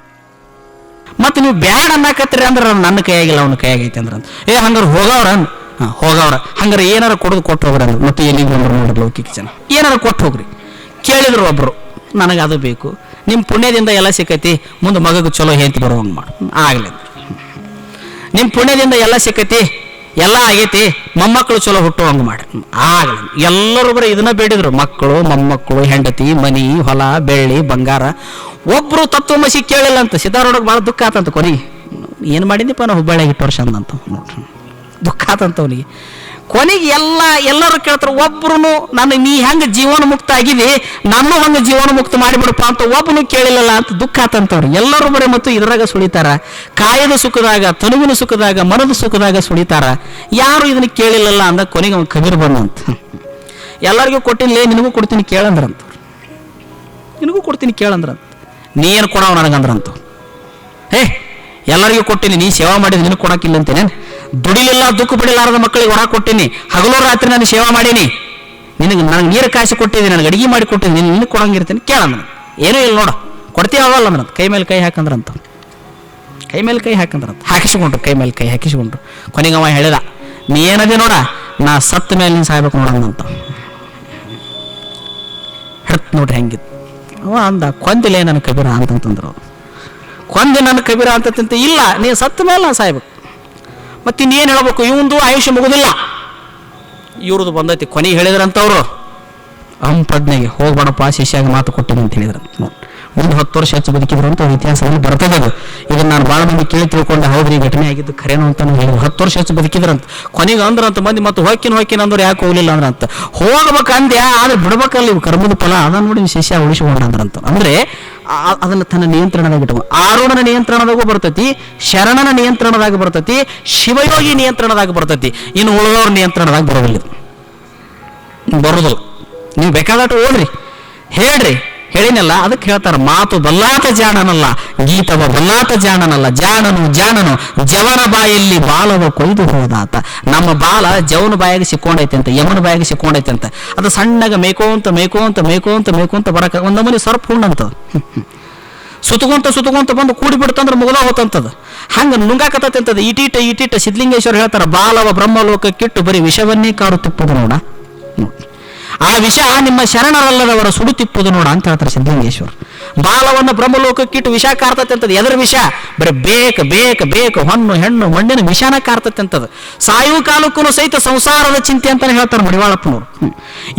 ಮತ್ತೆ ನೀವು ಬ್ಯಾಡ ಅನ್ನಕತ್ತೀರಿ ಅಂದ್ರೆ ನನ್ನ ಕೈಯಾಗಿಲ್ಲ, ಅವನ ಕೈಯಾಗೈತಿ ಅಂದ್ರೆ ಏ, ಹಂಗಾರೆ ಹೋಗವ್ರ ಹಾಂ, ಹೋಗವ್ರ. ಹಂಗಾರೆ ಏನಾರ ಕೊಡೋದು ಕೊಟ್ಟು ಹೋಗ್ರಿ ಅಂದ್ರೆ ಮತ್ತೆ ಎಲ್ಲಿ ಬಂದ್ರು ನೋಡ್ರಿ ಲೌಕಿಕ ಜನ. ಏನಾರ ಕೊಟ್ಟು ಹೋಗ್ರಿ. ಕೇಳಿದ್ರು ಒಬ್ರು, ನನಗೆ ಅದು ಬೇಕು. ನಿಮ್ಮ ಪುಣ್ಯದಿಂದ ಎಲ್ಲ ಸಿಕ್ಕೈತಿ. ಮುಂದೆ ಮಗಗೆ ಚಲೋ ಹೆಂತಿ ಬರುವಂಗೆ ಮಾಡು. ಆಗಲಿ. ನಿಮ್ಮ ಪುಣ್ಯದಿಂದ ಎಲ್ಲ ಸಿಕ್ಕೈತಿ. ಎಲ್ಲ ಆಗೈತಿ, ಮೊಮ್ಮಕ್ಕಳು ಚಲೋ ಹುಟ್ಟುವಂಗೆ ಮಾಡಿ. ಆಗಲಿ ಎಲ್ಲರೂ ಬರೀ ಇದನ್ನ ಬೇಡಿದ್ರು. ಮಕ್ಕಳು, ಮೊಮ್ಮಕ್ಕಳು, ಹೆಂಡತಿ, ಮನಿ, ಹೊಲ, ಬೆಳ್ಳಿ, ಬಂಗಾರ. ಒಬ್ರು ತತ್ವಮಸಿ ಕೇಳಿಲ್ಲ ಅಂತ. ಸಿದ್ಧಾರೂಢಗೆ ಭಾಳ ದುಃಖ ಆತಂತ ಕೊನೆಗೆ ಏನು ಮಾಡಿದ್ದಿಪ್ಪ ನಾವು ಹುಬ್ಬಳ್ಳಿ ಇಟ್ಟು ವರ್ಷ ಅಂದಂತ ನೋಡ್ರಿ. ದುಃಖ ಆತಂತವನಿಗೆ. ಕೊನೆಗೆ ಎಲ್ಲ, ಎಲ್ಲರೂ ಕೇಳ್ತಾರೆ ಒಬ್ರು ನಾನು ನೀ ಹೆಂಗೆ ಜೀವನ ಮುಕ್ತ ಆಗಿದೆ ನಾನು ಹಂಗೆ ಜೀವನ ಮುಕ್ತ ಮಾಡಿಬಿಡಪ್ಪ ಅಂತ ಒಬ್ಬನು ಕೇಳಿಲ್ಲಲ್ಲ ಅಂತ ದುಃಖ ಆತಂತವ್ರು. ಎಲ್ಲರೂ ಬರೀ ಮತ್ತು ಇದ್ರಾಗ ಸುಳಿತಾರ. ಕಾಯದ ಸುಖದಾಗ, ತನುವಿನ ಸುಖದಾಗ, ಮನದ ಸುಖದಾಗ ಸುಳಿತಾರ. ಯಾರು ಇದನ್ನ ಕೇಳಿಲ್ಲಲ್ಲ ಅಂದ ಕೊನೆಗೆ ಅವ್ನು ಕಬೀರ್ ಬಂದಂತ ಎಲ್ಲರಿಗೂ ಕೊಟ್ಟಿಲ್ಲ ನಿನಗೂ ಕೊಡ್ತೀನಿ ಕೇಳಂದ್ರಂತ. ನಿನಗೂ ಕೊಡ್ತೀನಿ ಕೇಳಂದ್ರಂತ. ನೀ ಏನು ಕೊಡವ ನನಗಂದ್ರಂತ? ಹೇ, ಎಲ್ಲರಿಗೂ ಕೊಟ್ಟಿನಿ ನೀ ಸೇವಾ ಮಾಡಿದ ನಿನಗೆ ಕೊಡಕ್ಕಿಲ್ಲ ಅಂತೇನೆ ದುಡಿಲಿಲ್ಲ, ದುಃಖ ಪಡಿಲಾರದ ಮಕ್ಕಳಿಗೆ ಹೊರ ಕೊಟ್ಟಿನಿ. ಹಗಲು ರಾತ್ರಿ ನಾನು ಸೇವಾ ಮಾಡೀನಿ. ನಿನಗೆ ನನಗೆ ನೀರು ಕಾಯಿಸಿ ಕೊಟ್ಟಿದ್ದೀನಿ, ನನಗೆ ಅಡಿಗೆ ಮಾಡಿ ಕೊಟ್ಟಿದ್ದೀನಿ ನಿನ್ನ ನಿನ್ನ ಕೊಡಂಗಿರ್ತೀನಿ ನನಗೆ. ಏನೂ ಇಲ್ಲ ನೋಡು. ಕೊಡ್ತೀಯ ಅವಲ್ಲ ಅಂದ್ರಂತ ಕೈ ಮೇಲೆ ಕೈ ಹಾಕಂದ್ರಂತ. ಕೈ ಮೇಲೆ ಕೈ ಹಾಕಂದ್ರಂತ. ಹಾಕಿಸಿಕೊಂಡ್ರು, ಕೈ ಮೇಲೆ ಕೈ ಹಾಕಿಸಿಕೊಂಡ್ರು. ಕೊನೆಗೆ ಅವ ಹೇಳಿದ, ನೀ ಏನಿದೆ ನೋಡ, ನಾ ಸತ್ತ ಮೇಲೆ ನೀನು ಸಾಯ್ಬೇಕು ನೋಡಂದಂತ ಹಿಡ್ತ್ ನೋಡ್ರಿ ಹೆಂಗಿತ್ತು ಅವ ಅಂದ ಕೊಂದಿಲ್ಲ ನನ್ನ ಕಬೀರ ಅಂತಂತಂದ್ರು. ಕೊಂದಿ ನನ್ನ ಕಬೀರ ಅಂತಂತ ಇಲ್ಲ, ನೀ ಸತ್ತ ಮೇಲೆ ನಾ ಸಾಯ್ಬೇಕು. ಮತ್ತೆ ಇನ್ನೇನು ಹೇಳ್ಬೇಕು? ಇವಂದು ಆಯುಷ್ಯ ಮುಗುದಿಲ್ಲ. ಇವ್ರದ್ದು ಬಂದೈತಿ ಕೊನೆಗೆ ಹೇಳಿದ್ರಂತವ್ರು. ಪ್ರಜ್ಞೆಗೆ ಹೋಗ್ಬೇಡಪ್ಪ ಶಿಷ್ಯಾಗಿ ಮಾತು ಕೊಟ್ಟಿನಿ ಅಂತ ಹೇಳಿದ್ರಂತ. ನೋಡಿ ಹತ್ತು ವರ್ಷ ಹೆಚ್ಚು ಬದುಕಿದ್ರು ಅಂತ ಅವ್ರ ಇತಿಹಾಸದಲ್ಲಿ ಬರ್ತದೆ ಅದು. ಇದನ್ನು ನಾನು ಭಾಳ ಮಂದಿ ಕೇಳಿ ತಿಳ್ಕೊಂಡು ಹೌದ್ರಿ ಘಟನೆ ಆಗಿದ್ದು ಖರೇನು ಅಂತ ಹೇಳಿದ್ರು ಹತ್ತು ವರ್ಷ ಹೆಚ್ಚು ಬದುಕಿದ್ರಂತ. ಕೊನೆಗೆ ಅಂದ್ರಂತ, ಮಂದಿ ಮತ್ತೆ ಹೋಯ್ಕಿನ ಹೋಯ್ಕಿನ ಅಂದ್ರೆ ಯಾಕೆ ಹೋಗಲಿಲ್ಲ ಅಂದ್ರಂತ. ಹೋಗ್ಬೇಕಂದ್ಯಾ, ಆದ್ರೆ ಬಿಡ್ಬೇಕಲ್ಲ ಇವು ಕರ್ಮದ ಫಲ. ಅದನ್ನ ನೋಡಿ ಶಿಷ್ಯ ಉಳಿಸಿಕೊಂಡ ಅಂದ್ರಂತ. ಅಂದ್ರೆ ಅದನ್ನ ತನ್ನ ನಿಯಂತ್ರಣದಾಗ ಇಟ್ಕೊಂಡು ಆರುಣನ ನಿಯಂತ್ರಣದಾಗೂ ಬರ್ತೈತಿ, ಶರಣನ ನಿಯಂತ್ರಣದಾಗ ಬರ್ತೈತಿ, ಶಿವಯೋಗಿ ನಿಯಂತ್ರಣದಾಗ ಬರ್ತೈತಿ. ಇನ್ನು ಉಳಿದವ್ರ ನಿಯಂತ್ರಣದಾಗ ಬರೋದಿಲ್ಲ. ಬರೋದಿಲ್ಲ. ನೀವು ಬೇಕಾದಟ್ಟು ಓಡ್ರಿ ಹೇಳ್ರಿ. ಹೇಳಿನಲ್ಲ, ಅದಕ್ಕೆ ಹೇಳ್ತಾರೆ, ಮಾತು ಬಲ್ಲಾತ ಜಾಣನಲ್ಲ, ಗೀತವ ಬಲ್ಲಾತ ಜಾಣನಲ್ಲ, ಜಾಣನು ಜಾಣನು, ಜವನ ಬಾಯಲ್ಲಿ ಬಾಲವ ಕೊಯ್ದು ಹೋದಾತ. ನಮ್ಮ ಬಾಲ ಜವನ ಬಾಯಿಗೆ ಸಿಕ್ಕೊಂಡೈತೆ ಅಂತ, ಯಮನ ಬಾಯಿಗೆ ಸಿಕ್ಕೊಂಡೈತೆ ಅಂತ. ಅದು ಸಣ್ಣಗೆ ಮೇಕೋಂತ ಮೇಕೋಂತ ಮೇಕೋಂತ ಮೇಕೋಂತ ಬರಕ, ಒಂದು ಸರ್ಪ ಸರ್ಪ್ ಹುಣ್ಣಂತ ಸುತ್ತಕೊಂತ ಸುತ್ತಕೊಂತ ಬಂದು ಕೂಡಿ ಬಿಡ್ತಂದ್ರೆ ಮುಗದ ಹೋತಂತದ. ಹಂಗ ನುಂಗಾಕತೈತೆ ಅಂತದ. ಇಟೀಟ ಇಟೀಟ ಸಿದ್ಲಿಂಗೇಶ್ವರ ಹೇಳ್ತಾರ, ಬಾಲವ ಬ್ರಹ್ಮಲೋಕ ಕಿಟ್ಟು ಬರೀ ವಿಷವನ್ನೇ ಕಾರು ತುಪ್ಪದ ನೋಡಿ. ಆ ವಿಷ ನಿಮ್ಮ ಶರಣರಲ್ಲದವರ ಸುಡುತಿಪ್ಪುದು ನೋಡ ಅಂತ ಹೇಳ್ತಾರೆ ಸಿದ್ಧಲಿಂಗೇಶ್ವರ. ಬಾಲವನ್ನ ಬ್ರಹ್ಮಲೋಕಕ್ಕಿಟ್ಟು ವಿಷ ಕಾರ್ತತೆ ಅಂತದ್ದು ಎದ್ರ ವಿಷ? ಬರೀ ಬೇಕ ಬೇಕ ಬೇಕ ಹೊಣ್ಣು ಹೆಣ್ಣು, ಮಣ್ಣಿನ ವಿಷಾನ ಕಾರ್ತತೆ ಅಂತದ ಸಾಯುವ ಕಾಲಕ್ಕೂ ಸಹಿತ ಸಂಸಾರದ ಚಿಂತೆ ಅಂತಾನೆ ಹೇಳ್ತಾರೆ ಮಡಿವಾಳಪ್ಪನವರು.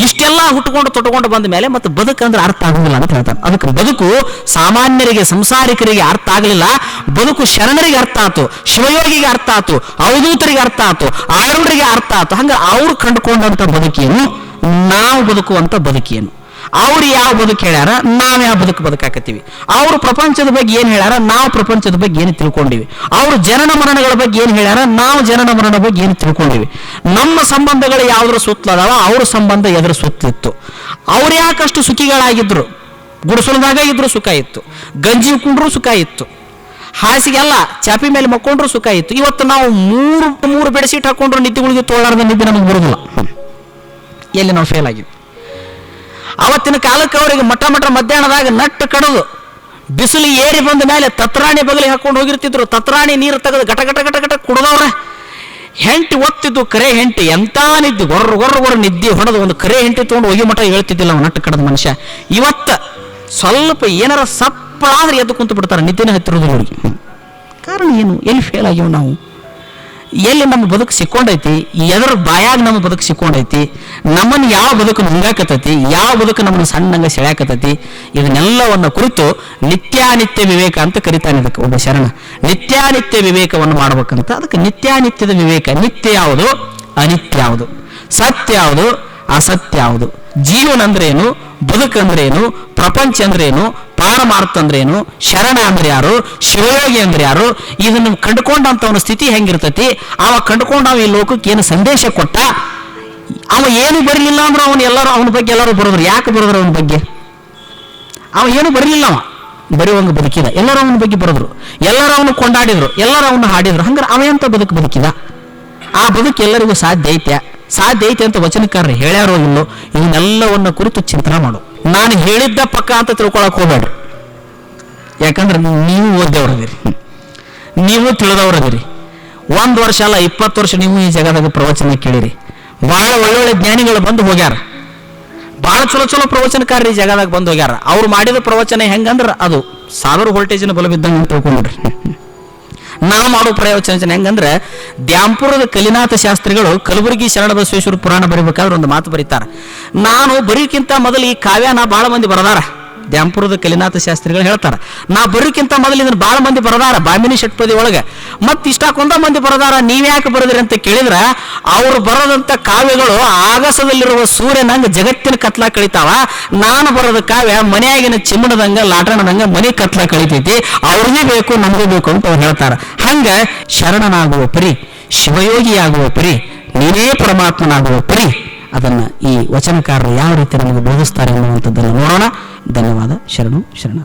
ಇಷ್ಟೆಲ್ಲ ಹುಟ್ಟುಕೊಂಡು ತೊಟ್ಟುಕೊಂಡು ಬಂದ ಮೇಲೆ ಮತ್ತೆ ಬದುಕಂದ್ರೆ ಅರ್ಥ ಆಗುದಿಲ್ಲ ಅಂತ ಹೇಳ್ತಾರೆ. ಅದಕ್ಕೆ ಬದುಕು ಸಾಮಾನ್ಯರಿಗೆ, ಸಂಸಾರಿಕರಿಗೆ ಅರ್ಥ ಆಗಲಿಲ್ಲ. ಬದುಕು ಶರಣರಿಗೆ ಅರ್ಥ ಆತು, ಶಿವಯೋಗಿಗೆ ಅರ್ಥ ಆತು, ಅವಧೂತರಿಗೆ ಅರ್ಥ ಆತು ಆರುಡರಿಗೆ ಅರ್ಥ ಆತು. ಹಂಗ ಅವ್ರು ಕಂಡುಕೊಂಡಂತ ಬದುಕೇನು ನಾವು ಬದುಕುವಂಥ ಬದುಕೇನು ಅವ್ರು ಯಾವ ಬದುಕು ಹೇಳ್ಯಾರ? ನಾವು ಯಾವ ಬದುಕು ಬದುಕಾಕತ್ತೀವಿ? ಅವರು ಪ್ರಪಂಚದ ಬಗ್ಗೆ ಏನು ಹೇಳ್ಯಾರ? ನಾವು ಪ್ರಪಂಚದ ಬಗ್ಗೆ ಏನು ತಿಳ್ಕೊಂಡಿವಿ? ಅವ್ರು ಜನನ ಮರಣಗಳ ಬಗ್ಗೆ ಏನು ಹೇಳ್ಯಾರ? ನಾವು ಜನನ ಮರಣ ಬಗ್ಗೆ ಏನು ತಿಳ್ಕೊಂಡಿವಿ? ನಮ್ಮ ಸಂಬಂಧಗಳು ಯಾವ್ದ್ರ ಸುತ್ತಲದಾವ ಅವ್ರ ಸಂಬಂಧ ಎದ್ರ ಸುತ್ತಿತ್ತು? ಅವ್ರು ಯಾಕಷ್ಟು ಸುಖಿಗಳಾಗಿದ್ರು? ಗುಡಿಸಲದಾಗ ಇದ್ರು ಸುಖ ಇತ್ತು. ಗಂಜಿ ಕುಂಡ್ರು ಸುಖ ಇತ್ತು. ಹಾಸಿಗೆಲ್ಲ ಚಾಪಿ ಮೇಲೆ ಮಕ್ಕೊಂಡ್ರು ಸುಖ ಇತ್ತು. ಇವತ್ತು ನಾವು ಮೂರು ಮೂರು ಬೆಡ್ಶೀಟ್ ಹಾಕೊಂಡ್ರು ನಿದ್ದೆಗಳಿಗೆ ತೋಳಾರದ ನಿದ್ದೆ ನಮಗೆ ಬರೋದಿಲ್ಲ. ಎಲ್ಲಿ ನಾವು ಫೇಲ್ ಆಗಿವಿ. ಅವತ್ತಿನ ಕಾಲಕ್ಕೆ ಅವರಿಗೆ ಮಠ ಮಠ ಮಧ್ಯಾಹ್ನದಾಗ ನಟ್ಟು ಕಡದು, ಬಿಸಿಲು ಏರಿ ಬಂದ ಮೇಲೆ ತತ್ರಾಣಿ ಬಗಲಿ ಹಾಕೊಂಡು ಹೋಗಿರ್ತಿದ್ರು. ತತ್ರಾಣಿ ನೀರು ತೆಗೆದು ಘಟ ಘಟ ಘಟ ಘಟ ಕುಡ್ದವ್ರೆ. ಹೆಂಟಿ ಒತ್ತಿದ್ದು, ಕರೆ ಹೆಂಟಿ, ಎಂತ ನಿದ್ದೆ, ಗೊರ್ರ ಗೊರ್ರ ಗೊರ್ರ ನಿದ್ದೆ ಹೊಡೆದು ಒಂದು ಕರೆ ಹೆಂಟಿ ತೊಗೊಂಡು ಹೋಗಿ ಮಠ ಹೇಳ್ತಿದ್ದಿಲ್ಲ ಅವ್ನು ನಟ್ಟು ಕಡದ ಮನುಷ್ಯ. ಇವತ್ತು ಸ್ವಲ್ಪ ಏನಾರ ಸಪ್ಪಳಾದ್ರೆ ಎದ್ದು ಕುಂತು ಬಿಡ್ತಾರೆ ನಿದ್ದೆನೇ ಹತ್ತಿರೋದು ಕಾರಣ ಏನು? ಎಲ್ಲಿ ಫೇಲ್ ಆಗ್ಯಾವ ನಾವು? ಎಲ್ಲಿ ನಮ್ಮ ಬದುಕು ಸಿಕ್ಕೊಂಡೈತಿ, ಎದರ ಬಾಯಾಗ ನಮ್ಮ ಬದುಕು ಸಿಕ್ಕೊಂಡೈತಿ ನಮ್ಮನ್ನು ಯಾವ ಬದುಕು ನುಂಗಾಕತೈತಿ ಯಾವ ಬದುಕು ನಮ್ಮನ್ನು ಸಣ್ಣಂಗ ಸೆಳೆಯಾಕತೈತಿ ಇದನ್ನೆಲ್ಲವನ್ನು ಕುರಿತು ನಿತ್ಯಾನಿತ್ಯ ವಿವೇಕ ಅಂತ ಕರಿತಾನೆ ಇದಕ್ಕೆ ಒಂದು ಶರಣ. ನಿತ್ಯಾನಿತ್ಯ ವಿವೇಕವನ್ನು ಮಾಡ್ಬೇಕಂತ, ಅದಕ್ಕೆ ನಿತ್ಯಾನಿತ್ಯದ ವಿವೇಕ, ನಿತ್ಯ ಯಾವುದು? ಅನಿತ್ಯ ಯಾವುದು? ಸತ್ಯ ಯಾವುದು? ಅಸತ್ಯ ಯಾವುದು? ಜೀವನ ಅಂದ್ರೇನು? ಬದುಕಂದ್ರೇನು ಪ್ರಪಂಚ ಅಂದ್ರೇನು? ಪಾರಮಾರ್ಥ ಅಂದ್ರೇನು? ಶರಣ ಅಂದ್ರೆ ಯಾರು? ಶಿವಯೋಗಿ ಅಂದ್ರೆ ಯಾರು? ಇದನ್ನು ಕಂಡುಕೊಂಡಂತವನ ಸ್ಥಿತಿ ಹೆಂಗಿರ್ತತಿ? ಅವ ಕಂಡುಕೊಂಡ ಈ ಲೋಕಕ್ಕೆ ಏನು ಸಂದೇಶ ಕೊಟ್ಟ? ಅವ ಏನು ಬರಲಿಲ್ಲ ಅಂದ್ರೆ ಅವನು ಎಲ್ಲರೂ ಅವನ ಬಗ್ಗೆ ಎಲ್ಲರೂ ಬರೋದ್ರು. ಯಾಕೆ ಬರೋದ್ರು ಅವನ ಬಗ್ಗೆ? ಅವ ಏನು ಬರಲಿಲ್ಲ ಅವ. ಬರೆಯುವಂಗ ಬದುಕಿದ. ಎಲ್ಲರೂ ಅವನ ಬಗ್ಗೆ ಬರೋದ್ರು. ಎಲ್ಲರೂ ಅವನು ಕೊಂಡಾಡಿದ್ರು. ಎಲ್ಲರೂ ಅವನು ಹಾಡಿದ್ರು. ಹಂಗಾರೆ ಅವ ಎಂತ ಬದುಕು ಬದುಕಿದ? ಆ ಬದುಕು ಎಲ್ಲರಿಗೂ ಸಾಧ್ಯ ಐತೆ. ಸಾಧ್ಯ ಐತೆ ಅಂತ ವಚನಕಾರರು ಹೇಳ್ಯಾರೋ ಇಲ್ಲೋ, ಇವನ್ನೆಲ್ಲವನ್ನ ಕುರಿತು ಚಿಂತನೆ ಮಾಡು. ನಾನು ಹೇಳಿದ್ದ ಪಕ್ಕ ಅಂತ ತಿಳ್ಕೊಳಕ್ ಹೋಗ್ಬೇಡ್ರಿ. ಯಾಕಂದ್ರೆ ನೀವು ಓದ್ದವ್ರದಿರಿ ನೀವು ತಿಳಿದವ್ರದಿರಿ ಒಂದು ವರ್ಷ ಅಲ್ಲ, ಇಪ್ಪತ್ತು ವರ್ಷ ನೀವು ಈ ಜಗದಾಗ ಪ್ರವಚನ ಕೇಳಿರಿ. ಬಹಳ ಒಳ್ಳೊಳ್ಳೆ ಜ್ಞಾನಿಗಳು ಬಂದು ಹೋಗ್ಯಾರ. ಬಹಳ ಚಲೋ ಚಲೋ ಪ್ರವಚನಕಾರರು ಈ ಜಗದಾಗ ಬಂದು ಹೋಗ್ಯಾರ. ಅವ್ರು ಮಾಡಿದ ಪ್ರವಚನ ಹೆಂಗಂದ್ರ ಅದು? ಸಾವಿರ ವೋಲ್ಟೇಜಿನ ಬಲ ಬಿದ್ದಂಗೆ ತಿಳ್ಕೊಂಡ್ರಿ ನಾವು ಮಾಡೋ ಪ್ರಯೋಚನೆ ಹೆಂಗಂದ್ರೆ ದ್ಯಾಂಪುರದ ಕಲಿನಾಥ ಶಾಸ್ತ್ರಿಗಳು ಕಲಬುರಗಿ ಶರಣ ಬಸವೇಶ್ವರ ಪುರಾಣ ಬರೀಬೇಕಾದ್ರೆ ಒಂದು ಮಾತು ಬರೀತಾರೆ. ನಾನು ಬರೀಕ್ಕಿಂತ ಮೊದಲು ಈ ಕಾವ್ಯನ ಭಾಳ ಮಂದಿ ಬರದಾರ. ದ್ಯಾಂಪುರದ ಕಲಿನಾಥ ಶಾಸ್ತ್ರಿಗಳು ಹೇಳ್ತಾರೆ, ನಾ ಬರೋಕ್ಕಿಂತ ಮೊದಲು ಇದನ್ನು ಭಾಳ ಮಂದಿ ಬರದಾರ, ಬಾಮಿನಿ ಷಟ್ಪದಿ ಒಳಗೆ. ಮತ್ತೆ ಇಷ್ಟಕ್ಕೊಂದ ಮಂದಿ ಬರದಾರ ನೀವ್ಯಾಕೆ ಬರೋದ್ರಿ ಅಂತ ಕೇಳಿದ್ರ, ಅವ್ರು ಬರೋದಂತ ಕಾವ್ಯಗಳು ಆಗಸದಲ್ಲಿರುವ ಸೂರ್ಯನಂಗ ಜಗತ್ತಿನ ಕತ್ಲ ಕಳಿತಾವ. ನಾನು ಬರೋದ ಕಾವ್ಯ ಮನೆಯಾಗಿನ ಚಿಮ್ಮಣದಂಗ ಲಾಟಣದಂಗ ಮನೆ ಕತ್ಲ ಕಳಿತೈತಿ. ಅವ್ರಿಗೆ ಬೇಕು ನಮಗೂ ಬೇಕು ಅಂತ ಅವ್ರು ಹೇಳ್ತಾರ. ಹಂಗ ಶರಣನಾಗುವ ಪರಿ, ಶಿವಯೋಗಿಯಾಗುವ ಪರಿ, ನೀನೇ ಪರಮಾತ್ಮನಾಗುವ ಪರಿ, ಅದನ್ನ ಈ ವಚನಕಾರರು ಯಾವ ರೀತಿ ನಮಗೆ ಬೋಧಿಸ್ತಾರೆ ಅನ್ನುವಂಥದ್ದನ್ನು ನೋಡೋಣ. ಧನ್ಯವಾದ ಶರಣು ಶರಣ